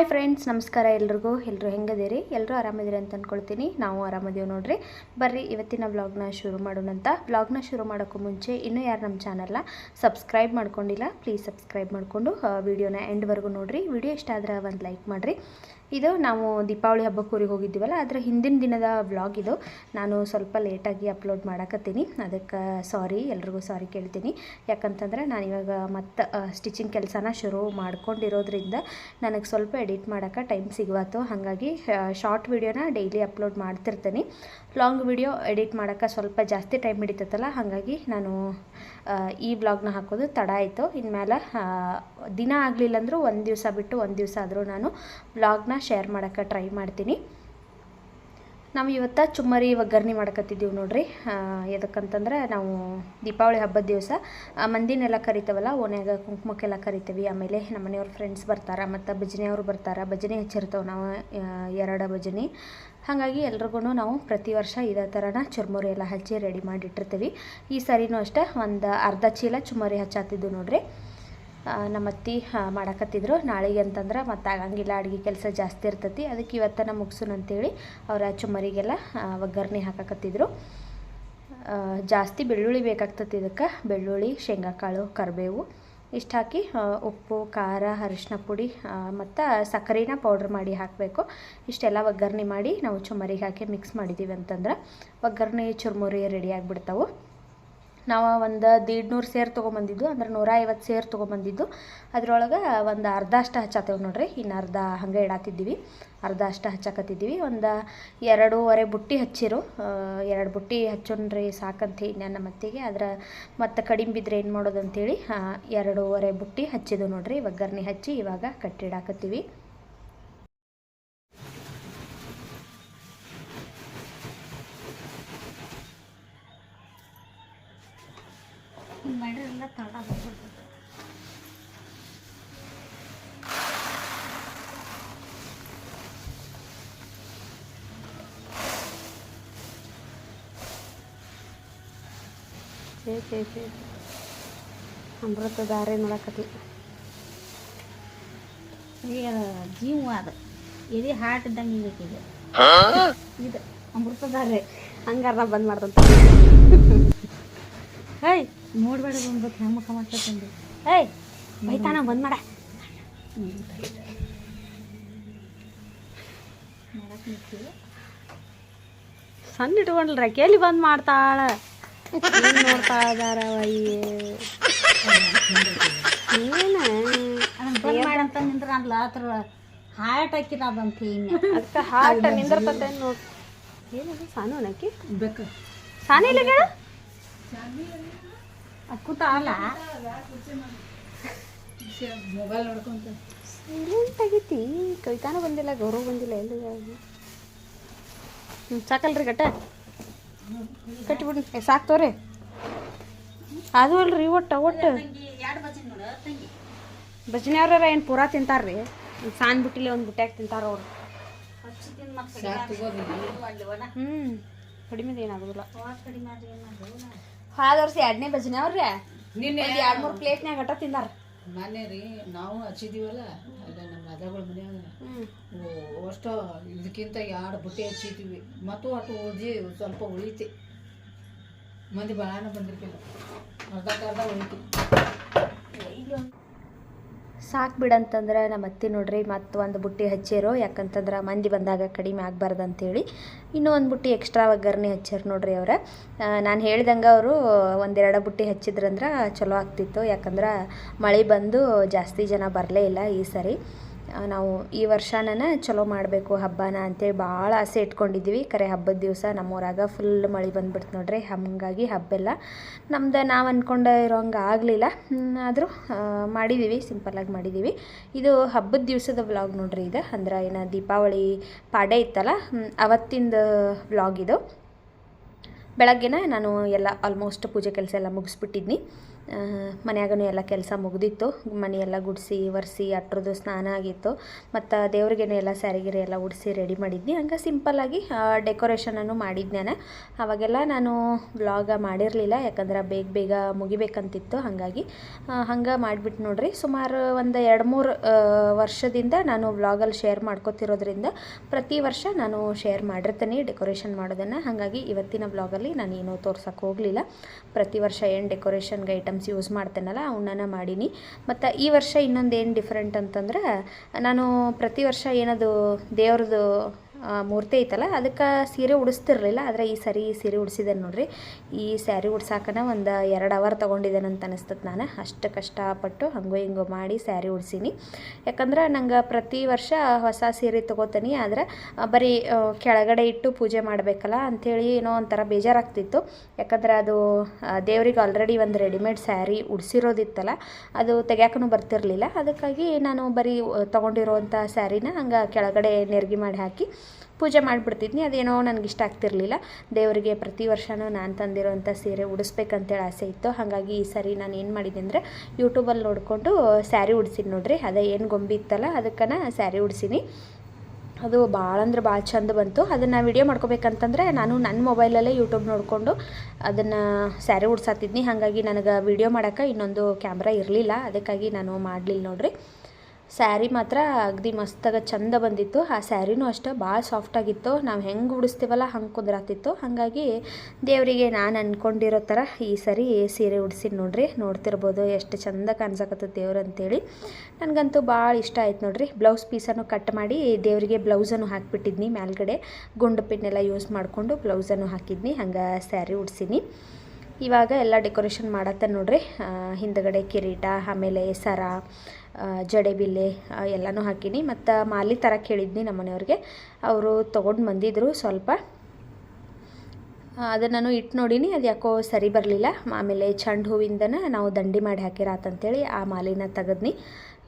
Hi friends, ನಮಸ್ಕಾರ ಎಲ್ರಿಗೂ. ಎಲ್ಲರೂ ಹೆಂಗದಿರಿ? ಎಲ್ಲರೂ ಆರಾಮದಿರಿ ಅಂತ ಅಂದ್ಕೊಳ್ತೀನಿ ನಾವು ಆರಾಮದೀವಿ ನೋಡ್ರಿ. ಬರ್ರಿ, ಇವತ್ತಿನ ವ್ಲಾಗ್ನ ಶುರು ಮಾಡೋಣಂತ ವ್ಲಾಗ್ನ ಶುರು ಮಾಡೋಕ್ಕೂ ಮುಂಚೆ ಇನ್ನೂ ಯಾರು ನಮ್ಮ ಚಾನಲ್ನ ಸಬ್ಸ್ಕ್ರೈಬ್ ಮಾಡ್ಕೊಂಡಿಲ್ಲ ಪ್ಲೀಸ್ ಸಬ್ಸ್ಕ್ರೈಬ್ ಮಾಡಿಕೊಂಡು ವಿಡಿಯೋನ ಎಂಡ್ವರೆಗೂ ನೋಡಿರಿ. ವಿಡಿಯೋ ಇಷ್ಟ ಆದ್ರೆ ಒಂದು ಲೈಕ್ ಮಾಡಿರಿ. ಇದು ನಾವು ದೀಪಾವಳಿ ಹಬ್ಬಕ್ಕೆ ಊರಿಗೆ ಹೋಗಿದ್ದೀವಲ್ಲ, ಅದರ ಹಿಂದಿನ ದಿನದ ವ್ಲಾಗ್ ಇದು. ನಾನು ಸ್ವಲ್ಪ ಲೇಟಾಗಿ ಅಪ್ಲೋಡ್ ಮಾಡಕತ್ತೀನಿ. ಅದಕ್ಕೆ ಸಾರಿ ಎಲ್ರಿಗೂ ಸಾರಿ ಕೇಳ್ತೀನಿ. ಯಾಕಂತಂದ್ರೆ ನಾನು ಇವಾಗ ಮತ್ತೆ ಸ್ಟಿಚಿಂಗ್ ಕೆಲಸನ ಶುರು ಮಾಡ್ಕೊಂಡಿರೋದ್ರಿಂದ ನನಗೆ ಸ್ವಲ್ಪ ಎಡಿಟ್ ಮಾಡೋಕ್ಕೆ ಟೈಮ್ ಸಿಗುವತ್ತು ಹಾಗಾಗಿ ಶಾರ್ಟ್ ವೀಡಿಯೋನ ಡೈಲಿ ಅಪ್ಲೋಡ್ ಮಾಡ್ತಿರ್ತೀನಿ. ಲಾಂಗ್ ವಿಡಿಯೋ ಎಡಿಟ್ ಮಾಡೋಕ್ಕೆ ಸ್ವಲ್ಪ ಜಾಸ್ತಿ ಟೈಮ್ ಹಿಡಿತೈತಲ್ಲ, ಹಾಗಾಗಿ ನಾನು ಈ ವ್ಲಾಗ್ನ ಹಾಕೋದು ತಡ ಆಯಿತು. ಇನ್ಮೇಲೆ ದಿನ ಆಗಲಿಲ್ಲ ಅಂದರೂ ಒಂದು ದಿವಸ ಬಿಟ್ಟು ಒಂದು ದಿವಸ ಆದರೂ ನಾನು ವ್ಲಾಗ್ನ ಶೇರ್ ಮಾಡೋಕ್ಕೆ ಟ್ರೈ ಮಾಡ್ತೀನಿ. ನಾವು ಇವತ್ತು ಚುಮ್ಮರಿ ಒಗ್ಗರಣೆ ಮಾಡಕತ್ತಿದ್ದೀವಿ ನೋಡ್ರಿ. ಎದಕ್ಕಂತಂದ್ರೆ ನಾವು ದೀಪಾವಳಿ ಹಬ್ಬದ ದಿವಸ ಮಂದಿನೆಲ್ಲ ಕರಿತೇವಲ್ಲ ಓನ್ಯಾಗ ಕುಂಕುಮಕ್ಕೆಲ್ಲ ಕರಿತೀವಿ. ಆಮೇಲೆ ನಮ್ಮ ಮನೆಯವ್ರ ಫ್ರೆಂಡ್ಸ್ ಬರ್ತಾರೆ, ಮತ್ತು ಭಜನೆಯವರು ಬರ್ತಾರೆ. ಭಜನೆ ಹಚ್ಚಿರ್ತೇವೆ ನಾವು ಎರಡು ಭಜನೆ. ಹಾಗಾಗಿ ಎಲ್ರಿಗೂ ನಾವು ಪ್ರತಿ ವರ್ಷ ಇದೇ ಥರನ ಚುರ್ಮುರಿ ಎಲ್ಲ ಹಚ್ಚಿ ರೆಡಿ ಮಾಡಿಟ್ಟಿರ್ತೀವಿ. ಈ ಸರಿನೂ ಅಷ್ಟೇ, ಒಂದು ಅರ್ಧ ಚೀಲ ಚುಮ್ಮರಿ ಹಚ್ಚಾತಿದ್ದು ನೋಡ್ರಿ. ಆ, ನಮ್ಮ ಅತ್ತಿ ಆ, ಮಾಡಕತ್ತಿದ್ರು. ನಾಳೆಗೆ ಅಂತಂದ್ರೆ ಮತ್ತೆ ಆಗಂಗಿಲ್ಲ ಅಡುಗೆ ಕೆಲಸ ಜಾಸ್ತಿ ಇರ್ತೈತಿ. ಅದಕ್ಕೆ ಇವತ್ತನ ಮುಗಿಸೋಣ ಅಂತೇಳಿ ಅವರ ಚುಮ್ಮರಿಗೆಲ್ಲ ಒಗ್ಗರಣೆ ಹಾಕಕತ್ತಿದ್ರು. ಜಾಸ್ತಿ ಬೆಳ್ಳುಳ್ಳಿ ಬೇಕಾಗ್ತತಿ ಇದಕ್ಕೆ. ಬೆಳ್ಳುಳ್ಳಿ ಶೇಂಗಾಕಾಳು ಕರಿಬೇವು. ಇಷ್ಟು ಹಾಕಿ ಉಪ್ಪು ಖಾರ ಅರಿಶಿನ ಪುಡಿ ಮತ್ತು ಸಕ್ಕರೆನ ಪೌಡ್ರ್ ಮಾಡಿ ಹಾಕಬೇಕು. ಇಷ್ಟೆಲ್ಲ ಒಗ್ಗರಣೆ ಮಾಡಿ ನಾವು ಚುಮ್ಮರಿಗೆ ಹಾಕಿ ಮಿಕ್ಸ್ ಮಾಡಿದ್ದೀವಿ ಅಂತಂದ್ರೆ ಒಗ್ಗರಣೆ ಚುರ್ಮುರಿ ರೆಡಿ ಆಗಿಬಿಡ್ತಾವೆ. ನಾವು ಒಂದು ದೀಡ್ನೂರು ಸೇರು ತೊಗೊಂಬಂದಿದ್ದು, ಅಂದ್ರೆ ನೂರ ಐವತ್ತು ಸೇರು ತೊಗೊಂಬಂದಿದ್ದು. ಅದರೊಳಗೆ ಒಂದು ಅರ್ಧ ಅಷ್ಟು ಹಚ್ಚಾತೇವೆ ನೋಡ್ರಿ, ಇನ್ನು ಅರ್ಧ ಹಂಗೆ ಇಡಾತಿದ್ದೀವಿ. ಅರ್ಧ ಅಷ್ಟು ಹಚ್ಚಾಕತ್ತಿದ್ದೀವಿ. ಒಂದು ಎರಡೂವರೆ ಬುಟ್ಟಿ ಹಚ್ಚಿರು. ಎರಡು ಬುಟ್ಟಿ ಹಚ್ಚೋಣ್ರಿ ಸಾಕಂತ ನನ್ನ ಮತ್ತಿಗೆ. ಅದ್ರ ಮತ್ತು ಕಡಿಮೆ ಬಿದ್ದರೆ ಏನು ಮಾಡೋದು ಅಂತೇಳಿ ಎರಡೂವರೆ ಬುಟ್ಟಿ ಹಚ್ಚಿದ್ದು ನೋಡ್ರಿ. ಒಗ್ಗರಣೆ ಹಚ್ಚಿ ಇವಾಗ ಕಟ್ಟಿಡಾಕತ್ತೀವಿ. ಹಿಂಗೆ ಮಾಡಿದ್ರೆಲ್ಲ ತಡ ಹೋಗ್ಬಿಡ್ತದೆ ಅಮೃತ ದಾರಿ ನೋಡಕತ್ತಿ ಈಗ ಜೀವ ಅದು. ಎದೆ ಹಾರ್ಟ್ ಇದ್ದಂಗೆ ಬೇಕಿದೆ ಇದು ಅಮೃತದಾರೆ ಹಂಗಾರ ನಾ ಬಂದ್ ಮಾಡ್ದಂತ. ಹೇಯ್ ನೋಡ್ಬೇಡ ಬಂದ್ಬೇಕು ಹೆಂಗೆ ಮುಖ ಮಾಡ್ತಂದು ಏಯ್ ಬೈತಾನ ಬಂದ್ ಮಾಡ. ಸಣ್ಣ ಇಟ್ಕೊಂಡ್ರ ಕೇಳಿ ಬಂದ್ ಮಾಡ್ತಾಳ. ನೋಡ್ತಾ ಇದಾರ ಏನ? ಮಾಡಂತ ನಿಂದ್ರ ಅಲ್ಲ ಅದ್ರ ಹಾರ್ಟ್ ಹಾಕಿರ ಅದಂತ ಇನ್ನು. ಅದಕ್ಕೆ ಹಾರ್ಟ್ ನಿಂದಿರ್ತತೆ ನೋಡ್. ಏನು ಸಾನು ಅನ್ನಕ್ಕೆ ಬೇಕು ಸಾನಿ ಅಲ್ಲ? ಮೊಬೈಲ್ ನೋಡ್ಕೊಂತ. ಆಗೈತಿ ಕವಿತಾನ ಬಂದಿಲ್ಲ ಗೌರವ ಬಂದಿಲ್ಲ ಎಲ್ಲ ಹ್ಞೂ ಸಾಕಲ್ರಿ ಗಟ್ಟ? ಕಟ್ಟಿಬಿಡ್ರಿ ಸಾಕ್ತವ್ರಿ ಸಾಕು ತೋರಿ ಅದು ಅಲ್ರಿ ಒಟ್ಟು ಒಟ್ಟು. ಎರಡು ಬಜಿ ನೋಡು ತಂಗಿ ಭಜನೆ ಅವ್ರ ಏನು ಪೂರಾ ತಿಂತಾರ್ರಿ? ಒಂದ್ ಸಾನ್ ಬಿಟ್ಟಿಲ್ಲ ಒಂದು ಬುಟ್ಟ್ಯಾಗ ತಿಂತಾರ ಅವ್ರು. ಹ್ಞೂ ಕಡಿಮೆ ಏನಾಗೋದಿಲ್ಲ ಹಾದ ವರ್ಷ ಎರಡನೇ ಭಜನೆ ಅವ್ರಿ ನಿನ್ನೆ ಒಂದು ಎರಡು ಮೂರು ಪ್ಲೇಟ್ನ್ಯಾಗ ಗಟ್ಟ ತಿಂದಾರ. ಮೊನ್ನೆ ರೀ ನಾವು ಹಚ್ಚಿದೀವಲ್ಲ ಅಲ್ಲ ನಮ್ಮ ಅದಗಳ ಮನ್ಯಾಗ. ಅಷ್ಟು ಇದಕ್ಕಿಂತ ಎರಡು ಬುಟ್ಟಿ ಹಚ್ಚಿದ್ವಿ. ಮತ್ತು ಅಷ್ಟು ಉಳ್ದಿ ಸ್ವಲ್ಪ ಉಳಿತಿ. ಮಂದಿ ಭಾಳನ ಬಂದಿರ್ತಿಲ್ಲ ಅರ್ಧಕ್ಕೆ ಅರ್ಧ ಉಳಿತಿ. ಸಾಕು ಬಿಡಂತಂದ್ರೆ ನಮ್ಮ ಅತ್ತೆ ನೋಡ್ರಿ, ಮತ್ತು ಒಂದು ಬುಟ್ಟಿ ಹಚ್ಚಿರೋ, ಯಾಕಂತಂದ್ರೆ ಮಂದಿ ಬಂದಾಗ ಕಡಿಮೆ ಆಗಬಾರ್ದು ಅಂತೇಳಿ ಇನ್ನೂ ಒಂದು ಬುಟ್ಟಿ ಎಕ್ಸ್ಟ್ರಾ ಒಗ್ಗರಣೆ ಹಚ್ಚಾರ ನೋಡ್ರಿ ಅವ್ರ. ನಾನು ಹೇಳ್ದಂಗೆ ಅವರು ಒಂದೆರಡು ಬುಟ್ಟಿ ಹಚ್ಚಿದ್ರಂದ್ರೆ ಚಲೋ ಆಗ್ತಿತ್ತು, ಯಾಕಂದ್ರೆ ಮಳೆ ಬಂದು ಜಾಸ್ತಿ ಜನ ಬರಲೇ ಇಲ್ಲ ಈ ಸರಿ. ನಾವು ಈ ವರ್ಷನ ಚಲೋ ಮಾಡಬೇಕು ಹಬ್ಬನ ಅಂತೇಳಿ ಭಾಳ ಆಸೆ ಇಟ್ಕೊಂಡಿದ್ದೀವಿ. ಕರೆ ಹಬ್ಬದ ದಿವಸ ನಮ್ಮೂರಾಗ ಫುಲ್ ಮಳೆ ಬಂದ್ಬಿಡ್ತು ನೋಡ್ರಿ. ಹಾಗಾಗಿ ಹಬ್ಬೆಲ್ಲ ನಮ್ದು ನಾವು ಅಂದ್ಕೊಂಡು ಇರೋಂಗೆ ಆಗಲಿಲ್ಲ. ಆದರೂ ಮಾಡಿದ್ದೀವಿ ಸಿಂಪಲ್ಲಾಗಿ ಮಾಡಿದ್ದೀವಿ ಇದು ಹಬ್ಬದ ದಿವಸದ ವ್ಲಾಗ್ ನೋಡ್ರಿ ಇದು ಅಂದ್ರೆ ಏನು ದೀಪಾವಳಿ ಪಾಡೆ ಇತ್ತಲ್ಲ ಅವತ್ತಿಂದ ವ್ಲಾಗ್ ಇದು. ಬೆಳಗ್ಗೆನ ನಾನು ಎಲ್ಲ ಆಲ್ಮೋಸ್ಟ್ ಪೂಜೆ ಕೆಲಸ ಎಲ್ಲ ಮುಗಿಸ್ಬಿಟ್ಟಿದ್ನಿ. ಮನ್ಯಾಗನು ಎಲ್ಲ ಕೆಲಸ ಮುಗ್ದಿತ್ತು. ಮನೆಯೆಲ್ಲ ಗುಡಿಸಿ, ಒರೆಸಿ ಅಟ್ರದ್ದು ಸ್ನಾನ ಆಗಿತ್ತು. ಮತ್ತು ದೇವ್ರಿಗೇನು ಎಲ್ಲ ಸ್ಯಾರಿಗಿರಿ ಎಲ್ಲ ಉಡಿಸಿ ರೆಡಿ ಮಾಡಿದ್ನಿ. ಹಂಗೆ ಸಿಂಪಲ್ಲಾಗಿ ಡೆಕೋರೇಷನನ್ನು ಮಾಡಿದ್ನೇನೆ ಅವಾಗೆಲ್ಲ ನಾನು ವ್ಲಾಗ ಮಾಡಿರಲಿಲ್ಲ, ಯಾಕಂದ್ರೆ ಬೇಗ ಬೇಗ ಮುಗಿಬೇಕಂತಿತ್ತು ಹಾಗಾಗಿ. ಹಂಗೆ ಮಾಡಿಬಿಟ್ಟು ನೋಡ್ರಿ, ಸುಮಾರು ಒಂದು ಎರಡು ಮೂರು ವರ್ಷದಿಂದ ನಾನು ವ್ಲಾಗಲ್ಲಿ ಶೇರ್ ಮಾಡ್ಕೋತಿರೋದ್ರಿಂದ ಪ್ರತಿ ವರ್ಷ ನಾನು ಶೇರ್ ಮಾಡಿರ್ತೀನಿ ಡೆಕೋರೇಷನ್ ಮಾಡೋದನ್ನು. ಹಾಗಾಗಿ ಇವತ್ತಿನ ವ್ಲಾಗಲ್ಲಿ ನಾನು ಏನೂ ತೋರ್ಸೋಕ್ಕೆ ಹೋಗಲಿಲ್ಲ. ಪ್ರತಿ ವರ್ಷ ಏನು ಡೆಕೋರೇಷನ್ಗೆ ಐಟಮ್ಸ್ ಯೂಸ್ ಮಾಡ್ತೇನಲ್ಲ ಅವನ್ನ ಮಾಡೀನಿ. ಮತ್ತು ಈ ವರ್ಷ ಇನ್ನೊಂದು ಏನು ಡಿಫ್ರೆಂಟ್ ಅಂತಂದ್ರೆ, ನಾನು ಪ್ರತಿ ವರ್ಷ ಏನದು ದೇವ್ರದ್ದು ಮೂರ್ತಿ ಐತಲ್ಲ, ಅದಕ್ಕೆ ಸೀರೆ ಉಡಿಸ್ತಿರ್ಲಿಲ್ಲ, ಆದರೆ ಈ ಸರಿ ಸೀರೆ ಉಡಿಸಿದೆ ನೋಡ್ರಿ. ಈ ಸ್ಯಾರಿ ಉಡ್ಸಾಕನ ಒಂದು ಎರಡು ಅವರ್ ತೊಗೊಂಡಿದ್ದೇನೆ ಅಂತ ಅನಿಸ್ತದೆ ನಾನು. ಅಷ್ಟು ಕಷ್ಟಪಟ್ಟು ಹಂಗೋ ಹಿಂಗೋ ಮಾಡಿ ಸ್ಯಾರಿ ಉಡ್ಸೀನಿ. ಯಾಕಂದ್ರೆ ನಂಗೆ ಪ್ರತಿ ವರ್ಷ ಹೊಸ ಸೀರೆ ತೊಗೋತೀನಿ, ಆದರೆ ಬರೀ ಕೆಳಗಡೆ ಇಟ್ಟು ಪೂಜೆ ಮಾಡಬೇಕಲ್ಲ ಅಂಥೇಳಿ ಏನೋ ಒಂಥರ ಬೇಜಾರಾಗ್ತಿತ್ತು. ಯಾಕಂದ್ರೆ ಅದು ದೇವರಿಗೆ ಆಲ್ರೆಡಿ ಒಂದು ರೆಡಿಮೇಡ್ ಸ್ಯಾರಿ ಉಡಿಸಿರೋದಿತ್ತಲ್ಲ, ಅದು ತೆಗ್ಯಾಕೂ ಬರ್ತಿರಲಿಲ್ಲ. ಅದಕ್ಕಾಗಿ ನಾನು ಬರೀ ತೊಗೊಂಡಿರೋವಂಥ ಸ್ಯಾರಿನ ಹಂಗೆ ಕೆಳಗಡೆ ನೆರ್ಗಿ ಮಾಡಿ ಹಾಕಿ ಪೂಜೆ ಮಾಡಿಬಿಡ್ತಿದ್ನಿ, ಅದೇನೋ ನನಗೆ ಇಷ್ಟ ಆಗ್ತಿರ್ಲಿಲ್ಲ. ದೇವರಿಗೆ ಪ್ರತಿ ವರ್ಷವೂ ನಾನು ತಂದಿರೋಂಥ ಸೀರೆ ಉಡಿಸ್ಬೇಕಂತೇಳಿ ಆಸೆ ಇತ್ತು. ಹಾಗಾಗಿ ಈ ಸರಿ ನಾನು ಏನು ಮಾಡಿದೆ ಅಂದರೆ ಯೂಟ್ಯೂಬಲ್ಲಿ ನೋಡಿಕೊಂಡು ಸ್ಯಾರಿ ಉಡ್ಸೀನಿ ನೋಡ್ರಿ, ಅದೇ ಏನು ಗೊಂಬಿ ಇತ್ತಲ್ಲ ಅದಕ್ಕನ ಸ್ಯಾರಿ ಉಡ್ಸೀನಿ. ಅದು ಭಾಳ ಅಂದ್ರೆ ಭಾಳ ಚಂದ ಬಂತು. ಅದನ್ನು ವಿಡಿಯೋ ಮಾಡ್ಕೋಬೇಕಂತಂದ್ರೆ ನಾನು ನನ್ನ ಮೊಬೈಲಲ್ಲೇ ಯೂಟ್ಯೂಬ್ ನೋಡಿಕೊಂಡು ಅದನ್ನು ಸ್ಯಾರಿ ಉಡ್ಸಾತಿದ್ನಿ. ಹಾಗಾಗಿ ನನಗೆ ವಿಡಿಯೋ ಮಾಡೋಕ್ಕೆ ಇನ್ನೊಂದು ಕ್ಯಾಮ್ರಾ ಇರಲಿಲ್ಲ. ಅದಕ್ಕಾಗಿ ನಾನು ಮಾಡಲಿಲ್ಲ ನೋಡ್ರಿ. ಸ್ಯಾರಿ ಮಾತ್ರ ಅಗದಿ ಮಸ್ತಾಗ ಚಂದ ಬಂದಿತ್ತು. ಆ ಸ್ಯಾರಿನೂ ಅಷ್ಟೇ ಭಾಳ ಸಾಫ್ಟಾಗಿತ್ತು ನಾವು ಹೆಂಗೆ ಉಡಿಸ್ತೀವಲ್ಲ ಹಂಗೆ ಕುದ್ರಾತಿತ್ತು. ಹಾಗಾಗಿ ದೇವರಿಗೆ ನಾನು ಅಂದ್ಕೊಂಡಿರೋ ಥರ ಈ ಸರಿ ಸೀರೆ ಉಡಿಸಿದ್ ನೋಡ್ರಿ. ನೋಡ್ತಿರ್ಬೋದು ಎಷ್ಟು ಚಂದ ಕಾಣಿಸಕತ್ತ ದೇವ್ರು ಅಂತೇಳಿ. ನನಗಂತೂ ಭಾಳ ಇಷ್ಟ ಆಯ್ತು ನೋಡ್ರಿ. ಬ್ಲೌಸ್ ಪೀಸನ್ನು ಕಟ್ ಮಾಡಿ ದೇವರಿಗೆ ಬ್ಲೌಸನ್ನು ಹಾಕಿಬಿಟ್ಟಿದ್ನಿ ಮೇಲ್ಗಡೆ ಗುಂಡು ಪಿನ್ನೆಲ್ಲ ಯೂಸ್ ಮಾಡಿಕೊಂಡು ಬ್ಲೌಸನ್ನು ಹಾಕಿದ್ನಿ. ಹಂಗೆ ಸ್ಯಾರಿ ಉಡ್ಸೀನಿ. ಇವಾಗ ಎಲ್ಲ ಡೆಕೋರೇಷನ್ ಮಾಡತ್ತೆ ನೋಡ್ರಿ. ಹಿಂದಗಡೆ ಕಿರೀಟ, ಆಮೇಲೆ ಸರ ಜಡೆಬಿಲ್ಲೆ ಎಲ್ಲನೂ ಹಾಕೀನಿ. ಮತ್ತು ಮಾಲಿ ಥರ ಕೇಳಿದ್ನಿ ನಮ್ಮ ಮನೆಯವ್ರಿಗೆ ಅವರು ತೊಗೊಂಡು ಬಂದಿದ್ದರು ಸ್ವಲ್ಪ. ಅದನ್ನು ನಾನು ಇಟ್ಟು ನೋಡೀನಿ, ಅದು ಯಾಕೋ ಸರಿ ಬರಲಿಲ್ಲ. ಆಮೇಲೆ ಚೆಂಡು ಹೂವಿಂದನ ನಾವು ದಂಡಿ ಮಾಡಿ ಹಾಕಿರಾತಂತೇಳಿ ಆ ಮಾಲಿನ ತೆಗೆದ್ನಿ.